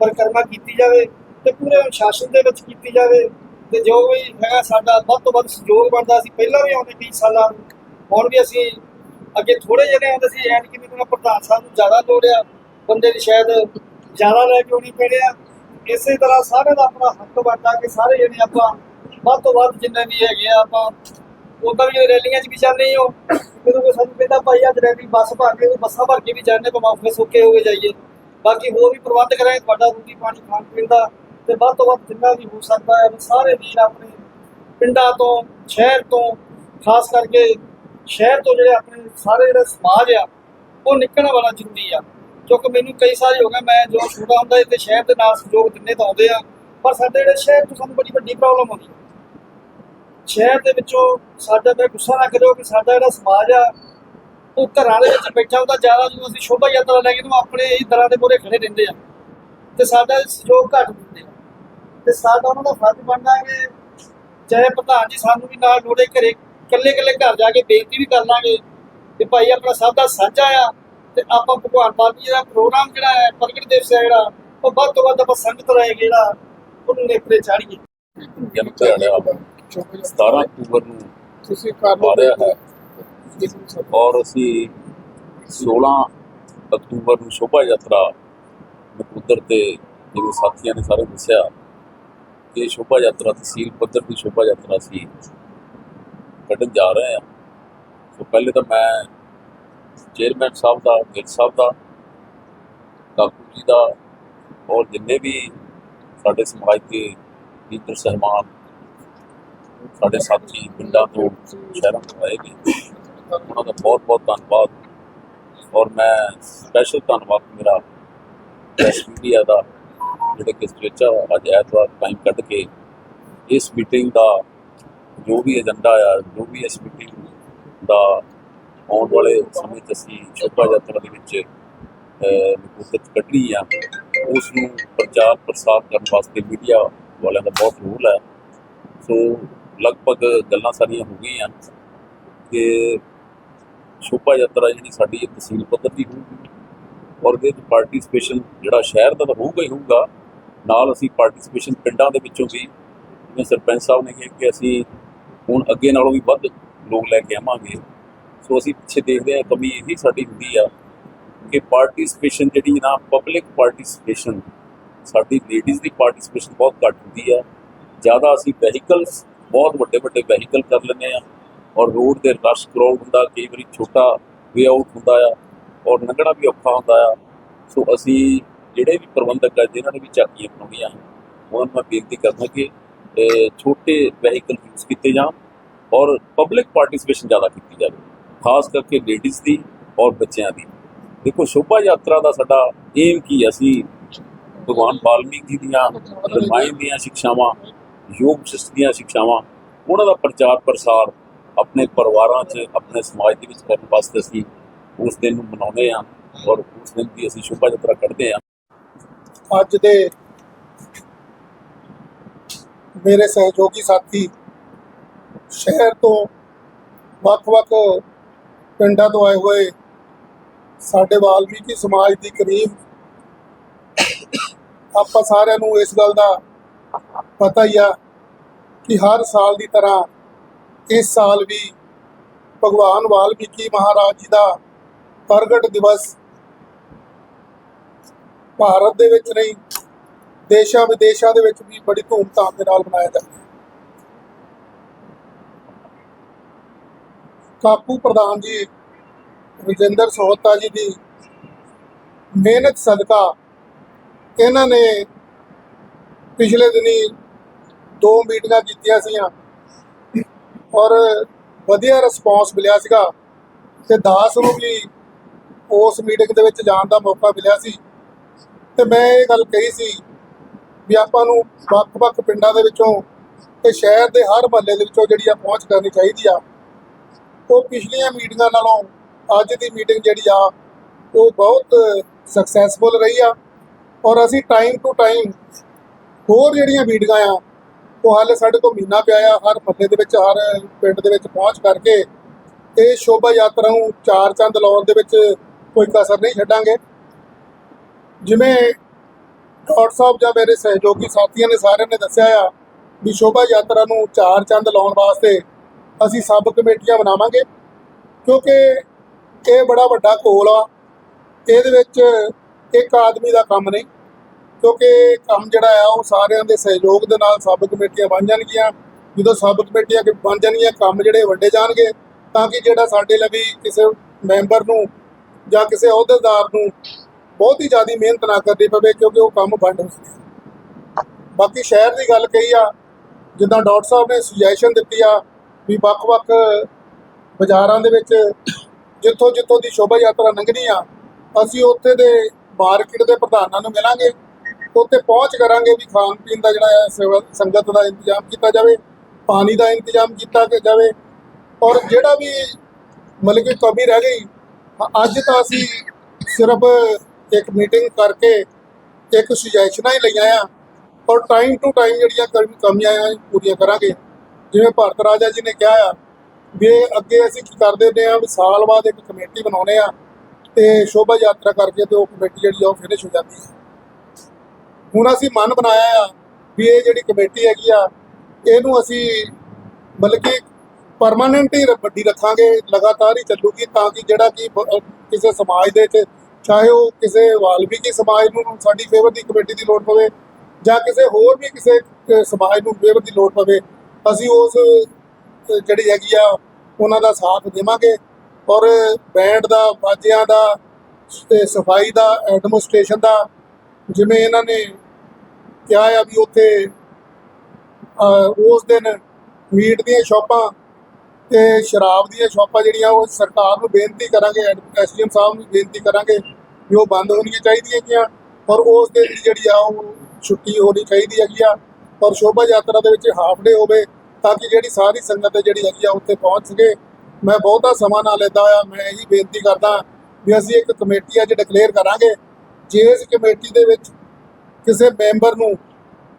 ਪਰਿਕਰਮਾ ਕੀਤੀ ਜਾਵੇ ਤੇ ਪੂਰੇ ਅਨੁਸ਼ਾਸਨ ਦੇ ਵਿੱਚ ਕੀਤੀ ਜਾਵੇ। ਤੇ ਜੋ ਵੀ ਹੈਗਾ, ਸਾਡਾ ਵੱਧ ਤੋਂ ਵੱਧ ਸਹਿਯੋਗ ਬਣਦਾ। ਸੀ ਪਹਿਲਾਂ ਵੀ ਆਉਂਦੇ ਕਈ ਸਾਲਾਂ ਨੂੰ। ਹੁਣ ਵੀ ਅਸੀਂ ਅੱਗੇ ਥੋੜੇ ਜਿਹੇ ਆਉਂਦੇ ਸੀ ਐਂਡ ਕਿਵੇਂ ਪ੍ਰਧਾਨ ਸਾਹਿਬ ਨੂੰ ਜ਼ਿਆਦਾ ਲੋੜ ਆ। ਬੰਦੇ ਦੀ ਸ਼ਾਇਦ ਜ਼ਿਆਦਾ ਲੈ ਕੇ ਆਉਣੀ ਪੈਣੀ ਆ। ਇਸੇ ਤਰ੍ਹਾਂ ਸਾਰਿਆਂ ਦਾ ਆਪਣਾ ਹੱਕ ਬਣਦਾ ਕਿ ਸਾਰੇ ਜਣੇ ਆਪਾਂ ਵੱਧ ਤੋਂ ਵੱਧ ਜਿੰਨੇ ਵੀ ਹੈਗੇ ਆ, ਆਪਾਂ ਉਦਾਂ ਵੀ ਰੈਲੀਆਂ 'ਚ ਵੀ ਜਾਂਦੇ ਹੋ ਜਦੋਂ ਕੋਈ ਸਾਨੂੰ ਕਹਿੰਦਾ ਭਾਈ ਅੱਜ ਰੈਲੀ ਬੱਸ ਭਰ ਕੇ ਬੱਸਾਂ ਭਰ ਕੇ ਵੀ ਜਾਂਦੇ ਭਾਵੇਂ ਆਫਿਸ ਸੁੱਕੇ ਹੋ ਜਾਈਏ। ਬਾਕੀ ਹੋਰ ਵੀ ਪ੍ਰਬੰਧ ਕਰਾਂਗੇ, ਤੁਹਾਡਾ ਰੋਟੀ ਪਾਣੀ ਖਾਣ ਪੀਣ ਦਾ ਤੇ ਵੱਧ ਤੋਂ ਵੱਧ ਜਿੰਨਾ ਵੀ ਹੋ ਸਕਦਾ ਹੈ, ਸਾਰੇ ਵੀਰ ਆਪਣੇ ਪਿੰਡਾਂ ਤੋਂ, ਸ਼ਹਿਰ ਤੋਂ, ਖਾਸ ਕਰਕੇ ਸ਼ਹਿਰ ਤੋਂ ਜਿਹੜੇ ਆਪਣੇ ਸਾਰੇ ਜਿਹੜਾ ਸਮਾਜ ਆ, ਉਹ ਨਿਕਲਣ ਵਾਲਾ ਜ਼ਰੂਰੀ ਆ। ਕਿਉਂਕਿ ਮੈਨੂੰ ਕਈ ਸਾਲ ਹੋ ਗਏ, ਮੈਂ ਜੋ ਛੋਟਾ ਹੁੰਦਾ ਸੀ ਤੇ ਸ਼ਹਿਰ ਦੇ ਨਾਲ ਸਹਿਯੋਗ ਦਿੰਦੇ ਤਾਂ ਆਉਂਦੇ ਆ, ਪਰ ਸਾਡੇ ਜਿਹੜੇ ਸ਼ਹਿਰ ਤੋਂ ਸਾਨੂੰ ਬੜੀ ਵੱਡੀ ਪ੍ਰੋਬਲਮ ਆਉਂਦੀ ਹੈ ਸ਼ਹਿਰ ਦੇ ਵਿੱਚੋਂ ਸਾਡਾ ਤਾਂ ਗੁੱਸਾ ਨਾ ਕਰਿਓ ਕਿ ਸਾਡਾ ਜਿਹੜਾ ਸਮਾਜ ਆ, ਉਹ ਘਰਾਂ ਦੇ ਵਿੱਚ ਬੈਠਾ ਹੁੰਦਾ, ਜ਼ਿਆਦਾ ਜਦੋਂ ਅਸੀਂ ਸ਼ੋਭਾ ਯਾਤਰਾ ਲੈ ਕੇ ਨੂੰ ਆਪਣੇ ਹੀ ਦਰਾਂ ਦੇ ਮੂਹਰੇ ਖੜੇ ਰਹਿੰਦੇ ਆ, ਤੇ ਸਾਡਾ ਸਹਿਯੋਗ ਘੱਟ ਦਿੰਦੇ ਆ। ਤੇ ਸਾਡਾ ਉਹਨਾਂ ਦਾ ਫਰਜ਼ ਬਣਦਾ ਹੈ ਕਿ ਚਾਹੇ ਪ੍ਰਧਾਨ ਜੀ ਸਾਨੂੰ ਵੀ ਨਾਲ ਲੋੜੇ ਘਰੇ ਇਕੱਲੇ ਇਕੱਲੇ ਘਰ ਜਾ ਕੇ ਬੇਨਤੀ ਵੀ ਕਰ ਲਾਂਗੇ ਕਿ ਭਾਈ ਆਪਣਾ ਸਭ ਦਾ ਸਾਂਝਾ ਆ ਤੇ ਆਪਾਂ ਭਗਵਾਨ ਬਾਬੀ ਜੀ ਦਾ ਪ੍ਰੋਗਰਾਮ ਜਿਹੜਾ ਹੈ ਪ੍ਰਗਟ ਦਿਵਸ ਹੈ ਜਿਹੜਾ ਉਹ ਵੱਧ ਤੋਂ ਵੱਧ ਆਪਾਂ ਸੰਗਤ ਰਹੇ ਜਿਹੜਾ ਉਹਨੂੰ ਨੇਪਰੇ ਚਾੜੀਏ। 17 ਅਕਤੂਬਰ ਨੂੰ ਤੁਸੀਂ ਆ ਰਿਹਾ ਹੈ। ਔਰ ਅਸੀਂ 16 ਅਕਤੂਬਰ ਨੂੰ ਸ਼ੋਭਾ ਯਾਤਰਾ ਨਕੋਦਰ ਤੇ ਜਿਵੇਂ ਸਾਥੀਆਂ ਨੇ ਸਾਰੇ ਦੱਸਿਆ ਕਿ ਇਹ ਸ਼ੋਭਾ ਯਾਤਰਾ ਤਹਿਸੀਲ ਪੱਧਰ ਦੀ ਸ਼ੋਭਾ ਯਾਤਰਾ ਸੀ ਕੱਢਣ ਜਾ ਰਹੇ ਹਾਂ। ਸੋ ਪਹਿਲੇ ਤਾਂ ਮੈਂ ਚੇਅਰਮੈਨ ਸਾਹਿਬ ਦਾ ਗਿੱਲ ਸਾਹਿਬ ਦਾ, ਕਾਕੂ ਜੀ ਦਾ, ਔਰ ਜਿੰਨੇ ਵੀ ਸਾਡੇ ਸਮਾਜ ਦੇ ਲੀਡਰ ਸਹਿਮਾਨ, ਸਾਡੇ ਸਾਥੀ ਪਿੰਡਾਂ ਤੋਂ ਸ਼ਹਿਰਾਂ ਤੋਂ ਆਏ ਨੇ, ਉਹਨਾਂ ਦਾ ਬਹੁਤ ਬਹੁਤ ਧੰਨਵਾਦ। ਔਰ ਮੈਂ ਸਪੈਸ਼ਲ ਧੰਨਵਾਦ ਮੇਰਾ ਪ੍ਰੈਸ ਮੀਡੀਆ ਦਾ, ਜਿਹੜੇ ਕਿ ਸਟੇਚਾ ਅੱਜ ਐਤਵਾਰ ਟਾਈਮ ਕੱਢ ਕੇ ਇਸ ਮੀਟਿੰਗ ਦਾ ਜੋ ਵੀ ਏਜੰਡਾ ਆ, ਜੋ ਵੀ ਇਸ ਮੀਟਿੰਗ ਦਾ ਆਉਣ ਵਾਲੇ ਸਮੇਂ 'ਚ ਅਸੀਂ ਸ਼ੋਭਾ ਯਾਤਰਾ ਦੇ ਵਿੱਚ 'ਚ ਕੱਢਣੀ ਆ। ਉਸ ਨੂੰ ਪ੍ਰਚਾਰ ਪ੍ਰਸਾਰ ਕਰਨ ਵਾਸਤੇ ਮੀਡੀਆ ਵਾਲਿਆਂ ਦਾ ਬਹੁਤ ਰੋਲ ਹੈ। ਸੋ ਲਗਭਗ ਗੱਲਾਂ ਸਾਰੀਆਂ ਹੋ ਗਈਆਂ ਕਿ ਸ਼ੋਭਾ ਯਾਤਰਾ ਜਿਹੜੀ ਸਾਡੀ ਇਹ ਤਹਿਸੀਲ ਪੱਧਰ ਦੀ ਹੋਊਗੀ ਔਰ ਵਿੱਚ ਪਾਰਟਿਸਿਪੇਸ਼ਨ ਜਿਹੜਾ ਸ਼ਹਿਰ ਦਾ ਤਾਂ ਹੋਊਗਾ ਹੀ ਹੋਊਗਾ। ਨਾਲ ਅਸੀਂ ਪਾਰਟਿਸਿਪੇਸ਼ਨ ਪਿੰਡਾਂ ਦੇ ਵਿੱਚੋਂ ਵੀ ਜਿਵੇਂ ਸਰਪੰਚ ਸਾਹਿਬ ਨੇ ਕਿਹਾ ਕਿ ਅਸੀਂ ਹੁਣ ਅੱਗੇ ਨਾਲੋਂ ਵੀ ਵੱਧ ਲੋਕ ਲੈ ਕੇ ਆਵਾਂਗੇ। ਸੋ ਅਸੀਂ ਪਿੱਛੇ ਦੇਖਦੇ ਹਾਂ, ਕਮੀ ਇਹੀ ਸਾਡੀ ਹੁੰਦੀ ਆ ਕਿ ਪਾਰਟਿਸਿਪੇਸ਼ਨ ਜਿਹੜੀ ਨਾ ਪਬਲਿਕ ਪਾਰਟਿਸਿਪੇਸ਼ਨ ਸਾਡੀ ਲੇਡੀਜ਼ ਦੀ ਪਾਰਟਿਸਿਪੇਸ਼ਨ ਬਹੁਤ ਘੱਟ ਹੁੰਦੀ ਆ। ਜ਼ਿਆਦਾ ਅਸੀਂ ਵਹੀਕਲਸ ਬਹੁਤ ਵੱਡੇ ਵੱਡੇ ਵਹੀਕਲ ਕਰ ਲੈਂਦੇ ਆ ਔਰ ਰੋਡ ਤੇ ਰਸ਼ ਕਰਾਊਡ ਹੁੰਦਾ, ਕਈ ਵਾਰੀ ਛੋਟਾ ਵੇ ਆਊਟ ਹੁੰਦਾ ਆ ਔਰ ਲੰਘਣਾ ਵੀ ਔਖਾ ਹੁੰਦਾ ਆ। ਸੋ ਅਸੀਂ ਜਿਹੜੇ ਵੀ ਪ੍ਰਬੰਧਕ ਆ, ਜਿਨ੍ਹਾਂ ਨੇ ਵੀ ਝਾਕੀਆਂ ਬਣਾਉਣੀਆਂ ਉਹਨਾਂ ਨੂੰ ਮੈਂ ਬੇਨਤੀ ਕਰਦਾ ਕਿ ਛੋਟੇ ਵਹੀਕਲ ਯੂਜ਼ ਕੀਤੇ ਜਾਣ ਔਰ ਪਬਲਿਕ ਪਾਰਟਿਸਿਪੇਸ਼ਨ ਜ਼ਿਆਦਾ ਕੀਤੀ ਜਾਵੇ। ਖਾਸ ਕਰਕੇ ਲੇਡੀਜ਼ ਦੀ ਔਰ ਬੱਚਿਆਂ ਦੀ ਦੇਖੋ, ਸ਼ੋਭਾ ਯਾਤਰਾ ਦਾ ਸਾਡਾ ਏਮ ਕੀ ਹੈ? ਅਸੀਂ ਭਗਵਾਨ ਵਾਲਮੀਕ ਜੀ ਦੀਆਂ ਰਮਾਇਣ ਦੀਆਂ ਸਿੱਖਿਆਵਾਂ, ਯੋਗ ਸ਼ਿਸ਼ਟ ਦੀਆਂ ਸਿੱਖਿਆਵਾਂ, ਉਹਨਾਂ ਦਾ ਪ੍ਰਚਾਰ ਪ੍ਰਸਾਰ ਆਪਣੇ ਪਰਿਵਾਰਾਂ 'ਚ, ਆਪਣੇ ਸਮਾਜ ਦੇ ਵਿੱਚ ਕਰਨ ਵਾਸਤੇ ਅਸੀਂ ਉਸ ਦਿਨ ਨੂੰ ਮਨਾਉਂਦੇ ਹਾਂ ਔਰ ਉਸ ਦਿਨ ਦੀ ਅਸੀਂ ਸ਼ੋਭਾ ਯਾਤਰਾ ਕੱਢਦੇ ਹਾਂ ਅੱਜ ਦੇ ਮੇਰੇ ਸਹਿਯੋਗੀ ਸਾਥੀ ਸ਼ਹਿਰ ਤੋਂ ਵੱਖ-ਵੱਖ ਪਿੰਡਾਂ ਤੋਂ ਆਏ ਹੋਏ ਸਾਡੇ ਵਾਲਮੀਕੀ ਸਮਾਜ ਦੀ ਕਰੀਬ ਆਪਾਂ ਸਾਰਿਆਂ ਨੂੰ ਇਸ ਗੱਲ ਦਾ ਪਤਾ ਹੀ ਆ ਕਿ ਹਰ ਸਾਲ ਦੀ ਤਰ੍ਹਾਂ ਇਸ ਸਾਲ ਵੀ ਭਗਵਾਨ ਵਾਲਮੀਕੀ ਮਹਾਰਾਜ ਜੀ ਦਾ ਪ੍ਰਗਟ ਦਿਵਸ ਭਾਰਤ ਦੇ ਵਿੱਚ ਨਹੀਂ ਦੇਸ਼ਾਂ ਵਿਦੇਸ਼ਾਂ ਦੇ ਵਿੱਚ ਵੀ ਬੜੀ ਧੂਮਧਾਮ ਦੇ ਨਾਲ ਮਨਾਇਆ ਜਾਂਦਾ ਹੈ। ਕਾਪੂ ਪ੍ਰਧਾਨ ਜੀ, ਰਜਿੰਦਰ ਸਹੋਤਾ ਜੀ ਦੀ ਮਿਹਨਤ ਸਦਕਾ ਇਹਨਾਂ ਨੇ ਪਿਛਲੇ ਦਿਨੀ ਦੋ ਮੀਟਿੰਗਾਂ ਕੀਤੀਆਂ ਸੀਆਂ ਔਰ ਵਧੀਆ ਰਿਸਪੌਂਸ ਮਿਲਿਆ ਸੀਗਾ ਤੇ ਦਾਸ ਨੂੰ ਵੀ ਉਸ ਮੀਟਿੰਗ ਦੇ ਵਿੱਚ ਜਾਣ ਦਾ ਮੌਕਾ ਮਿਲਿਆ ਸੀ। ਤੇ ਮੈਂ ਇਹ ਗੱਲ ਕਹੀ ਸੀ ਵੀ ਆਪਾਂ ਨੂੰ ਵੱਖ-ਵੱਖ ਪਿੰਡਾਂ ਦੇ ਵਿੱਚੋਂ ਤੇ ਸ਼ਹਿਰ ਦੇ ਹਰ ਮਹੱਲੇ ਦੇ ਵਿੱਚੋਂ ਜਿਹੜੀ ਆ ਪਹੁੰਚ ਕਰਨੀ ਚਾਹੀਦੀ ਆ। ਉਹ ਪਿਛਲੀਆਂ ਮੀਟਿੰਗਾਂ ਨਾਲੋਂ ਅੱਜ ਦੀ ਮੀਟਿੰਗ ਜਿਹੜੀ ਆ, ਉਹ ਬਹੁਤ ਸਕਸੈਸਫੁਲ ਰਹੀ ਆ। ਔਰ ਅਸੀਂ ਟਾਈਮ ਟੂ ਟਾਈਮ ਹੋਰ ਜਿਹੜੀਆਂ ਮੀਟਿੰਗਾਂ ਆ, ਉਹ ਹਾਲੇ ਸਾਡੇ ਤੋਂ ਮਹੀਨਾ ਪਿਆ ਆ, ਹਰ ਮੱਥੇ ਦੇ ਵਿੱਚ, ਹਰ ਪਿੰਡ ਦੇ ਵਿੱਚ ਪਹੁੰਚ ਕਰਕੇ ਇਹ ਸ਼ੋਭਾ ਯਾਤਰਾ ਨੂੰ ਚਾਰ ਚੰਦ ਲਾਉਣ ਦੇ ਵਿੱਚ ਕੋਈ ਕਸਰ ਨਹੀਂ ਛੱਡਾਂਗੇ। ਜਿਵੇਂ ਡਾਕਟਰ ਸਾਹਿਬ ਜਾਂ ਮੇਰੇ ਸਹਿਯੋਗੀ ਸਾਥੀਆਂ ਨੇ ਸਾਰਿਆਂ ਨੇ ਦੱਸਿਆ ਆ ਵੀ ਸ਼ੋਭਾ ਯਾਤਰਾ ਨੂੰ ਚਾਰ ਚੰਦ ਲਾਉਣ ਵਾਸਤੇ ਅਸੀਂ ਸਬ ਕਮੇਟੀਆਂ ਬਣਾਵਾਂਗੇ, ਕਿਉਂਕਿ ਇਹ ਬੜਾ ਵੱਡਾ ਘੋਲ ਆ। ਇਹਦੇ ਵਿੱਚ ਇੱਕ ਆਦਮੀ ਦਾ ਕੰਮ ਨਹੀਂ, ਕਿਉਂਕਿ ਕੰਮ ਜਿਹੜਾ ਆ, ਉਹ ਸਾਰਿਆਂ ਦੇ ਸਹਿਯੋਗ ਦੇ ਨਾਲ ਸਬ ਕਮੇਟੀਆਂ ਬਣ ਜਾਣਗੀਆਂ। ਜਦੋਂ ਸਬ ਕਮੇਟੀਆਂ ਬਣ ਜਾਣਗੀਆਂ, ਕੰਮ ਜਿਹੜੇ ਵੰਡੇ ਜਾਣਗੇ, ਤਾਂ ਕਿ ਜਿਹੜਾ ਸਾਡੇ ਲਈ ਕਿਸੇ ਮੈਂਬਰ ਨੂੰ ਜਾਂ ਕਿਸੇ ਅਹੁਦੇਦਾਰ ਨੂੰ ਬਹੁਤ ਹੀ ਜ਼ਿਆਦਾ ਮਿਹਨਤ ਨਾ ਕਰਨੀ ਪਵੇ, ਕਿਉਂਕਿ ਉਹ ਕੰਮ ਵੰਡ ਹੁੰਦੇ ਬਾਕੀ ਸ਼ਹਿਰ ਦੀ ਗੱਲ ਕਹੀ ਆ, ਜਿੱਦਾਂ ਡਾਕਟਰ ਸਾਹਿਬ ਨੇ ਸੁਜੈਸ਼ਨ ਦਿੱਤੀ ਆ ਵੀ ਵੱਖ-ਵੱਖ ਬਾਜ਼ਾਰਾਂ ਦੇ ਵਿੱਚ ਜਿੱਥੋਂ ਜਿੱਥੋਂ ਦੀ ਸ਼ੋਭਾ ਯਾਤਰਾ ਲੰਘਣੀ ਆ, ਅਸੀਂ ਉੱਥੇ ਦੇ ਮਾਰਕੀਟ ਦੇ ਪ੍ਰਧਾਨਾਂ ਨੂੰ ਮਿਲਾਂਗੇ, ਉੱਥੇ ਪਹੁੰਚ ਕਰਾਂਗੇ ਵੀ ਖਾਣ ਪੀਣ ਦਾ ਜਿਹੜਾ ਹੈ ਸੇਵਾ ਸੰਗਤ ਦਾ ਇੰਤਜ਼ਾਮ ਕੀਤਾ ਜਾਵੇ, ਪਾਣੀ ਦਾ ਇੰਤਜ਼ਾਮ ਕੀਤਾ ਜਾਵੇ, ਔਰ ਜਿਹੜਾ ਵੀ ਮਤਲਬ ਕਿ ਕਮੀ ਰਹਿ ਗਈ, ਅੱਜ ਤਾਂ ਅਸੀਂ ਸਿਰਫ ਇੱਕ ਮੀਟਿੰਗ ਕਰਕੇ ਇੱਕ ਸੁਜੈਸ਼ਨਾਂ ਹੀ ਲਈਆਂ ਆ ਔਰ ਟਾਈਮ ਟੂ ਟਾਈਮ ਜਿਹੜੀਆਂ ਕਮ- ਕਮੀਆਂ ਆ ਪੂਰੀਆਂ ਕਰਾਂਗੇ। ਜਿਵੇਂ ਭਾਰਤ ਰਾਜਾ ਜੀ ਨੇ ਕਿਹਾ ਆ ਵੀ ਇਹ ਅੱਗੇ ਅਸੀਂ ਕੀ ਕਰਦੇ ਹੁੰਦੇ ਆ, ਵੀ ਸਾਲ ਬਾਅਦ ਇੱਕ ਕਮੇਟੀ ਬਣਾਉਨੇ ਆ ਤੇ ਸ਼ੋਭਾ ਯਾਤਰਾ ਕਰਕੇ ਤੇ ਉਹ ਕਮੇਟੀ ਜਿਹੜੀ ਆ ਉਹ ਫਿਨਿਸ਼ ਹੋ ਜਾਂਦੀ ਹੈ ਹੁਣ ਅਸੀਂ ਮਨ ਬਣਾਇਆ ਆ ਵੀ ਇਹ ਜਿਹੜੀ ਕਮੇਟੀ ਹੈਗੀ ਆ, ਇਹਨੂੰ ਅਸੀਂ ਬਲਕਿ ਪਰਮਾਨੈਂਟ ਹੀ ਰ- ਵੱਡੀ ਰੱਖਾਂਗੇ, ਲਗਾਤਾਰ ਹੀ ਚੱਲੂਗੀ ਤਾਂ ਕਿ ਜਿਹੜਾ ਕਿ ਕਿਸੇ ਸਮਾਜ ਦੇ ਵਿੱਚ ਚਾਹੇ ਉਹ ਕਿਸੇ ਵਾਲਮੀਕੀ ਸਮਾਜ ਨੂੰ ਸਾਡੀ ਫੇਵਰ ਦੀ ਕਮੇਟੀ ਦੀ ਲੋੜ ਪਵੇ ਜਾਂ ਕਿਸੇ ਹੋਰ ਵੀ ਕਿਸੇ ਸਮਾਜ ਨੂੰ ਫੇਵਰ ਦੀ ਲੋੜ ਪਵੇ ਅਸੀਂ ਉਸ ਜਿਹੜੀ ਹੈਗੀ ਆ, ਉਹਨਾਂ ਦਾ ਸਾਥ ਦੇਵਾਂਗੇ ਔਰ ਬੈਂਡ ਦਾ, ਬਾਜਿਆਂ ਦਾ ਤੇ ਸਫ਼ਾਈ ਦਾ, ਐਡਮਿਨਿਸਟ੍ਰੇਸ਼ਨ ਦਾ, ਜਿਵੇਂ ਇਹਨਾਂ ਨੇ ਕਿਹਾ ਆ ਵੀ ਉੱਥੇ ਉਸ ਦਿਨ ਮੀਟ ਦੀਆਂ ਸ਼ਾਪਾਂ ਤੇ ਸ਼ਰਾਬ ਦੀਆਂ ਸ਼ਾਪਾਂ ਜਿਹੜੀਆਂ, ਉਹ ਸਰਕਾਰ ਨੂੰ ਬੇਨਤੀ ਕਰਾਂਗੇ ਐਸਡੀਐਮ ਸਾਹਿਬ ਨੂੰ ਬੇਨਤੀ ਕਰਾਂਗੇ ਵੀ ਉਹ ਬੰਦ ਹੋਣੀਆਂ ਚਾਹੀਦੀਆਂ ਹੈਗੀਆਂ ਔਰ ਉਸ ਦਿਨ ਜਿਹੜੀ ਆ, ਉਹ ਛੁੱਟੀ ਹੋਣੀ ਚਾਹੀਦੀ ਹੈਗੀ ਆ। ਔਰ ਸ਼ੋਭਾ ਯਾਤਰਾ ਦੇ ਵਿੱਚ ਹਾਫ ਡੇ ਹੋਵੇ ਤਾਂ ਕਿ ਜਿਹੜੀ ਸਾਰੀ ਸੰਗਤ ਹੈ ਜਿਹੜੀ ਹੈਗੀ ਆ ਉੱਥੇ ਪਹੁੰਚ ਸਕੇ। ਮੈਂ ਬਹੁਤਾ ਸਮਾਂ ਨਾ ਲੈਂਦਾ ਆ ਮੈਂ ਇਹੀ ਬੇਨਤੀ ਕਰਦਾ ਵੀ ਅਸੀਂ ਇੱਕ ਕਮੇਟੀ ਅੱਜ ਡਿਕਲੇਅਰ ਕਰਾਂਗੇ। ਜੇ ਇਸ ਕਮੇਟੀ ਦੇ ਵਿੱਚ ਕਿਸੇ ਮੈਂਬਰ ਨੂੰ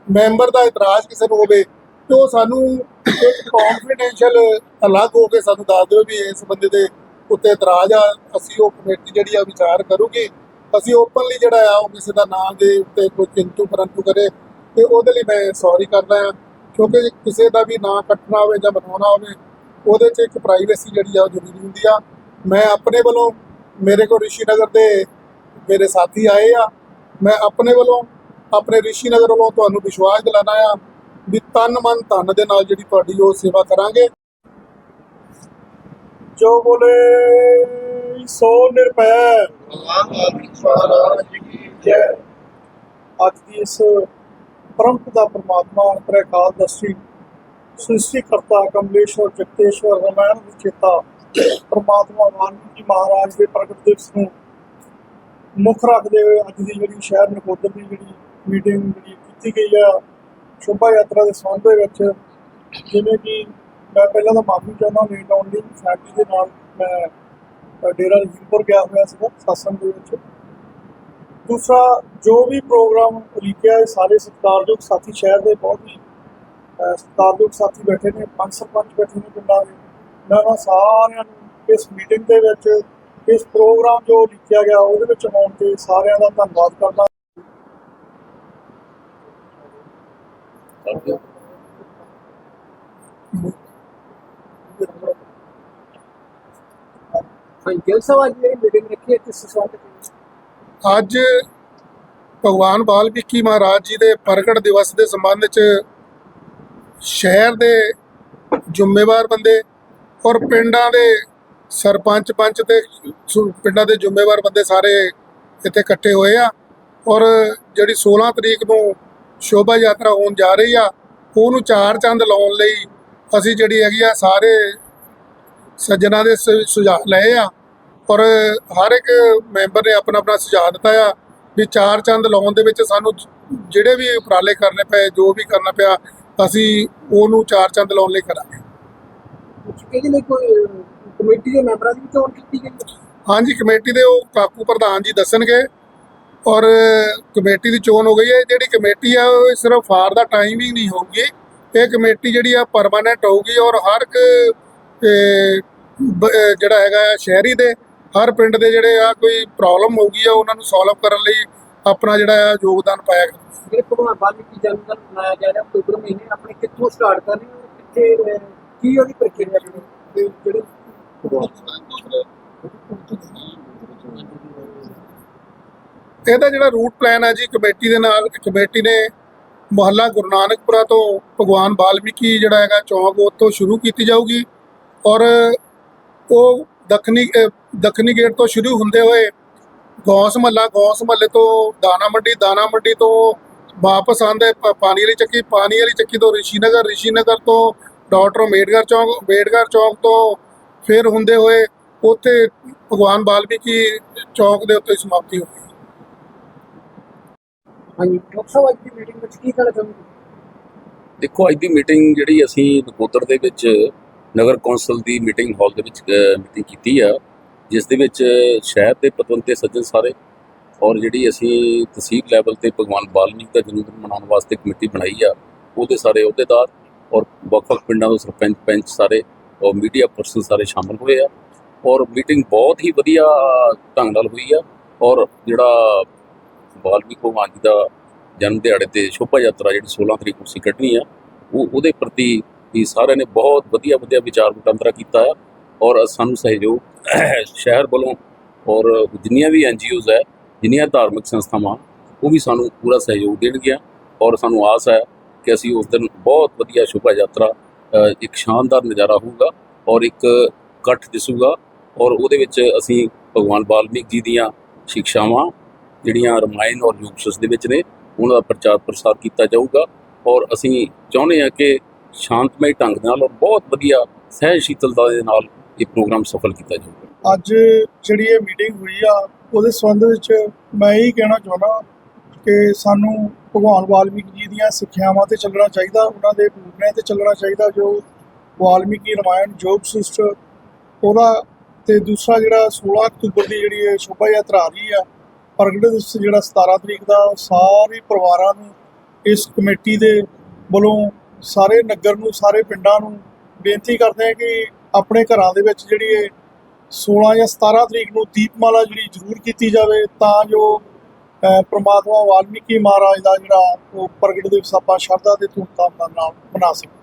ਮੈਂਬਰ ਦਾ ਇਤਰਾਜ਼ ਕਿਸੇ ਨੂੰ ਹੋਵੇ ਤੇ ਉਹ ਸਾਨੂੰ ਇੱਕ ਕੌਨਫੀਡੈਂਸ਼ੀਅਲ ਅਲੱਗ ਹੋ ਕੇ ਸਾਨੂੰ ਦੱਸ ਦਿਓ ਵੀ ਇਸ ਬੰਦੇ ਦੇ ਉੱਤੇ ਇਤਰਾਜ਼ ਆ। ਅਸੀਂ ਉਹ ਕਮੇਟੀ ਜਿਹੜੀ ਆ ਵਿਚਾਰ ਕਰੂਗੀ। ਅਸੀਂ ਓਪਨਲੀ ਜਿਹੜਾ ਆ ਉਹ ਕਿਸੇ ਦਾ ਨਾਮ ਦੇ ਉੱਤੇ ਕੋਈ ਕਿੰਤੂ ਪਰੰਤੂ ਕਰੇ। ਤੇ ਉਹਦੇ ਲਈ ਮੈਂ ਸੌਰੀ ਕਰਦਾ ਆ ਕਿਉਂਕਿ ਕਿਸੇ ਦਾ ਵੀ ਨਾਂ ਕੱਟਣਾ ਹੋਵੇ ਜਾਂ ਬਣਾਉਣਾ ਹੋਵੇ, ਉਹਦੇ 'ਚ ਇੱਕ ਪ੍ਰਾਈਵੇਸੀ ਜਿਹੜੀ ਆ ਉਹ ਜ਼ਰੂਰੀ ਹੁੰਦੀ ਆ। ਮੈਂ ਆਪਣੇ ਵੱਲੋਂ ਮੇਰੇ ਕੋਲ ਰਿਸ਼ੀ ਨਗਰ ਦੇ ਮੇਰੇ ਸਾਥੀ ਆਏ ਆ। ਮੈਂ ਆਪਣੇ ਵੱਲੋਂ ਆਪਣੇ ਰਿਸ਼ੀ ਨਗਰ ਵੱਲੋਂ ਤੁਹਾਨੂੰ ਵਿਸ਼ਵਾਸ ਦਿਲਾਣਾ ਆ ਵੀ ਤਨ ਮਨ ਧਨ ਦੇ ਨਾਲ ਜਿਹੜੀ ਤੁਹਾਡੀ ਉਹ ਸੇਵਾ ਕਰਾਂਗੇ। ਜੋ ਬੋਲੇ, ਸੋ ਨਿਰਭੈ। ਅੱਜ ਦੀ ਇਸ ਪਰਮ ਪਿਤਾ ਪ੍ਰਮਾਤਮਾ ਅੰਤਰੇ ਕਾਲ ਦਸੀ ਸ੍ਰਿਸ਼ਟੀ ਕਰਤਾ ਕਮਲੇਸ਼ਵਰ, ਜਗਤੇਸ਼ਵਰ, ਰਮਾਇਣ ਵਿਚੇਤਾ ਪ੍ਰਮਾਤਮਾ ਵਾਲਮੀਕੀ ਮਹਾਰਾਜ ਦੇ ਪ੍ਰਗਟ ਦਿਵਸ ਨੂੰ ਮੁੱਖ ਰੱਖਦੇ ਹੋਏ ਅੱਜ ਦੀ ਜਿਹੜੀ ਸ਼ਹਿਰ ਨਕੋਦਰ ਦੀ ਜਿਹੜੀ ਮੀਟਿੰਗ ਜਿਹੜੀ ਕੀਤੀ ਗਈ ਆ, ਸ਼ੋਭਾ ਯਾਤਰਾ ਦੇ ਸੰਬੰਧ ਦੇ ਵਿੱਚ, ਜਿਵੇਂ ਕਿ ਮੈਂ ਪਹਿਲਾਂ ਤਾਂ ਮਾਫੀ ਚਾਹੁੰਦਾ ਲੇਟ ਆਉਣ ਲਈ ਫੈਮਿਲੀ ਦੇ ਨਾਲ ਮੈਂ ਡੇਰਾ ਰਜੀਪੁਰ ਗਿਆ ਹੋਇਆ ਸੀਗਾ ਸਤਸੰਗ ਦੇ ਵਿੱਚ। ਦੂਸਰਾ, ਜੋ ਵੀ ਪ੍ਰੋਗਰਾਮ ਲਿਖਿਆ ਹੈ, ਸਾਰੇ ਸਤਿਕਾਰਯੋਗ ਸਾਥੀ ਸ਼ਹਿਰ ਦੇ ਬਹੁਤ ਹੀ ਸਤਿਕਾਰਯੋਗ ਸਾਥੀ ਬੈਠੇ ਨੇ, ਪੰਜ ਸਰਪੰਚ ਬੈਠੇ ਨੇ ਪਿੰਡਾਂ ਦੇ। ਮੈਂ ਉਹਨਾਂ ਸਾਰਿਆਂ ਨੂੰ ਇਸ ਮੀਟਿੰਗ ਦੇ ਵਿੱਚ, ਇਸ ਪ੍ਰੋਗਰਾਮ ਜੋ ਲਿਖਿਆ ਗਿਆ, ਉਹਦੇ ਵਿੱਚ ਆਉਣ ਤੇ ਸਾਰਿਆਂ ਦਾ ਧੰਨਵਾਦ ਕਰਦਾ। ਗਿਲ ਸਾਹਿਬ, ਅੱਜ ਜਿਹੜੀ ਮੀਟਿੰਗ ਰੱਖੀ ਹੈ ਕਿਸ ਸੰਬੰਧ ਵਿੱਚ ਅੱਜ ਭਗਵਾਨ ਵਾਲਮੀਕੀ ਮਹਾਰਾਜ ਜੀ ਦੇ ਪ੍ਰਗਟ ਦਿਵਸ ਦੇ ਸੰਬੰਧ 'ਚ ਸ਼ਹਿਰ ਦੇ ਜ਼ਿੰਮੇਵਾਰ ਬੰਦੇ ਔਰ ਪਿੰਡਾਂ ਦੇ ਸਰਪੰਚ ਪੰਚ ਤੇ ਪਿੰਡਾਂ ਦੇ ਜ਼ਿੰਮੇਵਾਰ ਬੰਦੇ ਸਾਰੇ ਇੱਥੇ ਇਕੱਠੇ ਹੋਏ ਆ ਔਰ ਜਿਹੜੀ 16 ਤਰੀਕ ਨੂੰ ਸ਼ੋਭਾ ਯਾਤਰਾ ਹੋਣ ਜਾ ਰਹੀ ਆ, ਉਹਨੂੰ ਚਾਰ ਚੰਦ ਲਾਉਣ ਲਈ ਅਸੀਂ ਜਿਹੜੀ ਹੈਗੀ ਆ ਸਾਰੇ ਸੱਜਣਾ ਦੇ ਸੁ- ਸੁਝਾਅ ਲਏ ਆ। ਔਰ ਹਰ ਇੱਕ ਮੈਂਬਰ ਨੇ ਆਪਣਾ ਆਪਣਾ ਸੁਝਾਅ ਦਿੱਤਾ ਆ ਵੀ ਚਾਰ ਚੰਦ ਲਾਉਣ ਦੇ ਵਿੱਚ ਸਾਨੂੰ ਜਿਹੜੇ ਵੀ ਉਪਰਾਲੇ ਕਰਨੇ ਪਏ ਜੋ ਵੀ ਕਰਨਾ ਪਿਆ ਅਸੀਂ ਉਹਨੂੰ ਚਾਰ ਚੰਦ ਲਾਉਣ ਲਈ ਕਰਾਂਗੇ। ਇਹਦੇ ਲਈ ਕੋਈ ਕਮੇਟੀ ਦੇ ਮੈਂਬਰਾਂ ਦੀ ਚੋਣ ਕੀਤੀ ਗਈ ਹਾਂਜੀ ਕਮੇਟੀ ਦੇ ਉਹ ਕਾਕੂ ਪ੍ਰਧਾਨ ਜੀ ਦੱਸਣਗੇ। ਔਰ ਕਮੇਟੀ ਦੀ ਚੋਣ ਹੋ ਗਈ ਹੈ। ਜਿਹੜੀ ਕਮੇਟੀ ਆ ਉਹ ਸਿਰਫ ਫਾਰ ਦਾ ਟਾਈਮ ਹੀ ਨਹੀਂ ਹੋਊਗੀ। ਇਹ ਕਮੇਟੀ ਜਿਹੜੀ ਆ ਪਰਮਾਨੈਂਟ ਹੋਊਗੀ। ਔਰ ਹਰ ਇੱਕ ਜਿਹੜਾ ਹੈਗਾ ਸ਼ਹਿਰੀ ਦੇ ਹਰ ਪਿੰਡ ਦੇ ਜਿਹੜੇ ਆ ਕੋਈ ਪ੍ਰੋਬਲਮ ਹੋਊਗੀ ਆ ਉਹਨਾਂ ਨੂੰ ਸੋਲਵ ਕਰਨ ਲਈ ਆਪਣਾ ਜਿਹੜਾ ਆ ਯੋਗਦਾਨ ਪਾਇਆ। ਜਿਹੜੇ ਭਗਵਾਨ ਵਾਲਮੀਕੀ ਜਨਮ ਦਿਨ ਮਨਾਇਆ ਜਾ ਰਿਹਾ ਅਕਤੂਬਰ ਮਹੀਨੇ ਆਪਣੇ ਕਿੱਥੋਂ ਸਟਾਰਟ ਕਰਨੀ ਹੈ ਕਿੱਥੇ ਕੀ ਉਹਦੀ ਪ੍ਰਕਿਰਿਆ ਜਿਹੜੀ ਜਿਹੜੇ ਇਹਦਾ ਜਿਹੜਾ ਰੂਟ ਪਲਾਨ ਹੈ ਜੀ ਕਮੇਟੀ ਦੇ ਨਾਲ ਕਮੇਟੀ ਨੇ ਮੁਹੱਲਾ ਗੁਰੂ ਨਾਨਕਪੁਰਾ ਤੋਂ ਭਗਵਾਨ ਵਾਲਮੀਕੀ ਜਿਹੜਾ ਹੈਗਾ ਚੌਂਕ ਉੱਥੋਂ ਸ਼ੁਰੂ ਕੀਤੀ ਜਾਊਗੀ ਔਰ ਉਹ ਦੱਖਣੀ ਦੱਖਣੀ ਗੇਟ ਤੋਂ ਸ਼ੁਰੂ ਹੁੰਦੇ ਹੋਏ ਗੌਸ ਮਹੱਲਾ ਗੌਸ ਮਹੱਲੇ ਤੋਂ ਦਾਣਾ ਮੰਡੀ ਦਾਣਾ ਮੰਡੀ ਤੋਂ ਵਾਪਸ ਆਂਦੇ ਪਾਣੀ ਵਾਲੀ ਚੱਕੀ ਪਾਣੀ ਵਾਲੀ ਚੱਕੀ ਤੋਂ ਰਿਸ਼ੀਨਗਰ ਰਿਸ਼ੀਨਗਰ ਤੋਂ ਡਾਕਟਰ ਅੰਬੇਡਕਰ ਚੌਂਕ ਅੰਬੇਡਕਰ ਚੌਂਕ ਤੋਂ ਫਿਰ ਹੁੰਦੇ ਹੋਏ ਉੱਥੇ ਭਗਵਾਨ ਵਾਲਮੀਕੀ ਚੌਂਕ ਦੇ ਉੱਤੇ ਸਮਾਪਤੀ ਹੋਈ ਹਾਂਜੀ ਡਾਕਟਰ ਸਾਹਿਬ ਅੱਜ ਦੀ ਮੀਟਿੰਗ ਵਿੱਚ ਕੀ ਕਹਿਣਾ ਚਾਹੁੰਦੇ ਦੇਖੋ ਅੱਜ ਦੀ ਮੀਟਿੰਗ ਜਿਹੜੀ ਅਸੀਂ ਨਕੋਦਰ ਦੇ ਵਿੱਚ ਨਗਰ ਕੌਂਸਲ ਦੀ ਮੀਟਿੰਗ ਹਾਲ ਦੇ ਵਿੱਚ ਮੀਟਿੰਗ ਕੀਤੀ ਆ। ਜਿਸ ਦੇ ਵਿੱਚ ਸ਼ਹਿਰ ਦੇ ਪਤਵੰਤੇ ਸੱਜਣ ਸਾਰੇ ਔਰ ਜਿਹੜੀ ਅਸੀਂ ਤਹਿਸੀਲ ਲੈਵਲ ਤੇ ਭਗਵਾਨ ਵਾਲਮੀਕ ਦਾ ਜਨਮ ਮਨਾਉਣ ਵਾਸਤੇ ਕਮੇਟੀ ਬਣਾਈ ਆ, ਉਹਦੇ ਸਾਰੇ ਅਹੁਦੇਦਾਰ ਔਰ ਵੱਖ-ਵੱਖ ਪਿੰਡਾਂ ਤੋਂ ਸਰਪੰਚ, ਪੰਚ ਸਾਰੇ ਔਰ ਮੀਡੀਆ ਪਰਸਨ ਸਾਰੇ ਸ਼ਾਮਲ ਹੋਏ ਆ ਔਰ ਮੀਟਿੰਗ ਬਹੁਤ ਹੀ ਵਧੀਆ ਢੰਗ ਨਾਲ ਹੋਈ ਆ ਔਰ ਜਿਹੜਾ ਵਾਲਮੀਕ ਭਗਵਾਨ ਜੀ ਦਾ ਜਨਮ ਦਿਹਾੜੇ ਤੇ ਸ਼ੋਭਾ ਯਾਤਰਾ ਜਿਹੜੀ 16 ਤਰੀਕ ਨੂੰ ਅਸੀਂ ਕੱਢਣੀ ਆ, ਉਹ ਉਹਦੇ ਪ੍ਰਤੀ ਵੀ ਸਾਰਿਆਂ ਨੇ ਬਹੁਤ ਵਧੀਆ ਵਧੀਆ ਵਿਚਾਰ ਵਟਾਂਦਰਾ ਕੀਤਾ ਆ। ਔਰ ਸਾਨੂੰ ਸਹਿਯੋਗ ਸ਼ਹਿਰ ਵੱਲੋਂ ਔਰ ਜਿੰਨੀਆਂ ਵੀ ਐਨਜੀਓਜ਼ ਹੈ, ਜਿੰਨੀਆਂ ਧਾਰਮਿਕ ਸੰਸਥਾਵਾਂ, ਉਹ ਵੀ ਸਾਨੂੰ ਪੂਰਾ ਸਹਿਯੋਗ ਦੇਣਗੀਆਂ। ਔਰ ਸਾਨੂੰ ਆਸ ਹੈ ਕਿ ਅਸੀਂ ਉਸ ਦਿਨ ਬਹੁਤ ਵਧੀਆ ਸ਼ੋਭਾ ਯਾਤਰਾ ਇੱਕ ਸ਼ਾਨਦਾਰ ਨਜ਼ਾਰਾ ਹੋਊਗਾ ਔਰ ਇੱਕ ਇਕੱਠ ਦਿਸੂਗਾ। ਔਰ ਉਹਦੇ ਵਿੱਚ ਅਸੀਂ ਭਗਵਾਨ ਵਾਲਮੀਕ ਜੀ ਦੀਆਂ ਸਿੱਖਿਆਵਾਂ ਜਿਹੜੀਆਂ ਰਮਾਇਣ ਔਰ ਯੋਗਸ਼ਸ ਦੇ ਵਿੱਚ ਨੇ, ਉਹਨਾਂ ਦਾ ਪ੍ਰਚਾਰ ਪ੍ਰਸਾਰ ਕੀਤਾ ਜਾਊਗਾ। ਔਰ ਅਸੀਂ ਚਾਹੁੰਦੇ ਹਾਂ ਕਿ ਸ਼ਾਂਤਮਈ ਢੰਗ ਨਾਲ ਔਰ ਬਹੁਤ ਵਧੀਆ ਸਹਿਨਸ਼ੀਲਤਾ ਦੇ ਨਾਲ ਇਹ ਪ੍ਰੋਗਰਾਮ ਸਫਲ ਕੀਤਾ ਜਾਊਗਾ। ਅੱਜ ਜਿਹੜੀ ਇਹ ਮੀਟਿੰਗ ਹੋਈ ਆ, ਉਹਦੇ ਸੰਬੰਧ ਵਿੱਚ ਮੈਂ ਇਹ ਕਹਿਣਾ ਚਾਹੁੰਦਾ ਕਿ ਸਾਨੂੰ ਭਗਵਾਨ ਵਾਲਮੀਕੀ ਜੀ ਦੀਆਂ ਸਿੱਖਿਆਵਾਂ ਤੇ ਚੱਲਣਾ ਚਾਹੀਦਾ, ਉਹਨਾਂ ਦੇ ਪੂਰਨਿਆਂ ਤੇ ਚੱਲਣਾ ਚਾਹੀਦਾ, ਜੋ ਵਾਲਮੀਕੀ ਰਮਾਇਣ ਜੋਗ ਸਿਸਟ ਉਹਦਾ ਤੇ ਦੂਸਰਾ ਜਿਹੜਾ 16 ਅਕਤੂਬਰ ਦੀ ਜਿਹੜੀ ਇਹ ਸ਼ੋਭਾ ਯਾਤਰਾ ਆ ਰਹੀ ਆ, ਪ੍ਰਗਟ ਦਿਵਸ ਜਿਹੜਾ 17 ਤਰੀਕ ਦਾ ਸਾਰੇ ਪਰਿਵਾਰਾਂ ਨੂੰ, ਇਸ ਕਮੇਟੀ ਦੇ ਵੱਲੋਂ ਸਾਰੇ ਨਗਰ ਨੂੰ, ਸਾਰੇ ਪਿੰਡਾਂ ਨੂੰ ਬੇਨਤੀ ਕਰਦੇ ਆ ਕਿ ਆਪਣੇ ਘਰਾਂ ਦੇ ਵਿੱਚ ਜਿਹੜੀ ਇਹ 16 ਜਾਂ 17 ਤਰੀਕ ਨੂੰ ਦੀਪਮਾਲਾ ਜਿਹੜੀ ਜ਼ਰੂਰ ਕੀਤੀ ਜਾਵੇ, ਤਾਂ ਜੋ, ਅਹ, ਪ੍ਰਮਾਤਮਾ ਵਾਲਮੀਕੀ ਮਹਾਰਾਜ ਦਾ ਜਿਹੜਾ ਉਹ ਪ੍ਰਗਟ ਦਿਵਸ ਆਪਾਂ ਸ਼ਰਧਾ ਦੇ ਧੂਮਧਾਮ ਨਾਲ ਮਨਾ ਸਕੀਏ।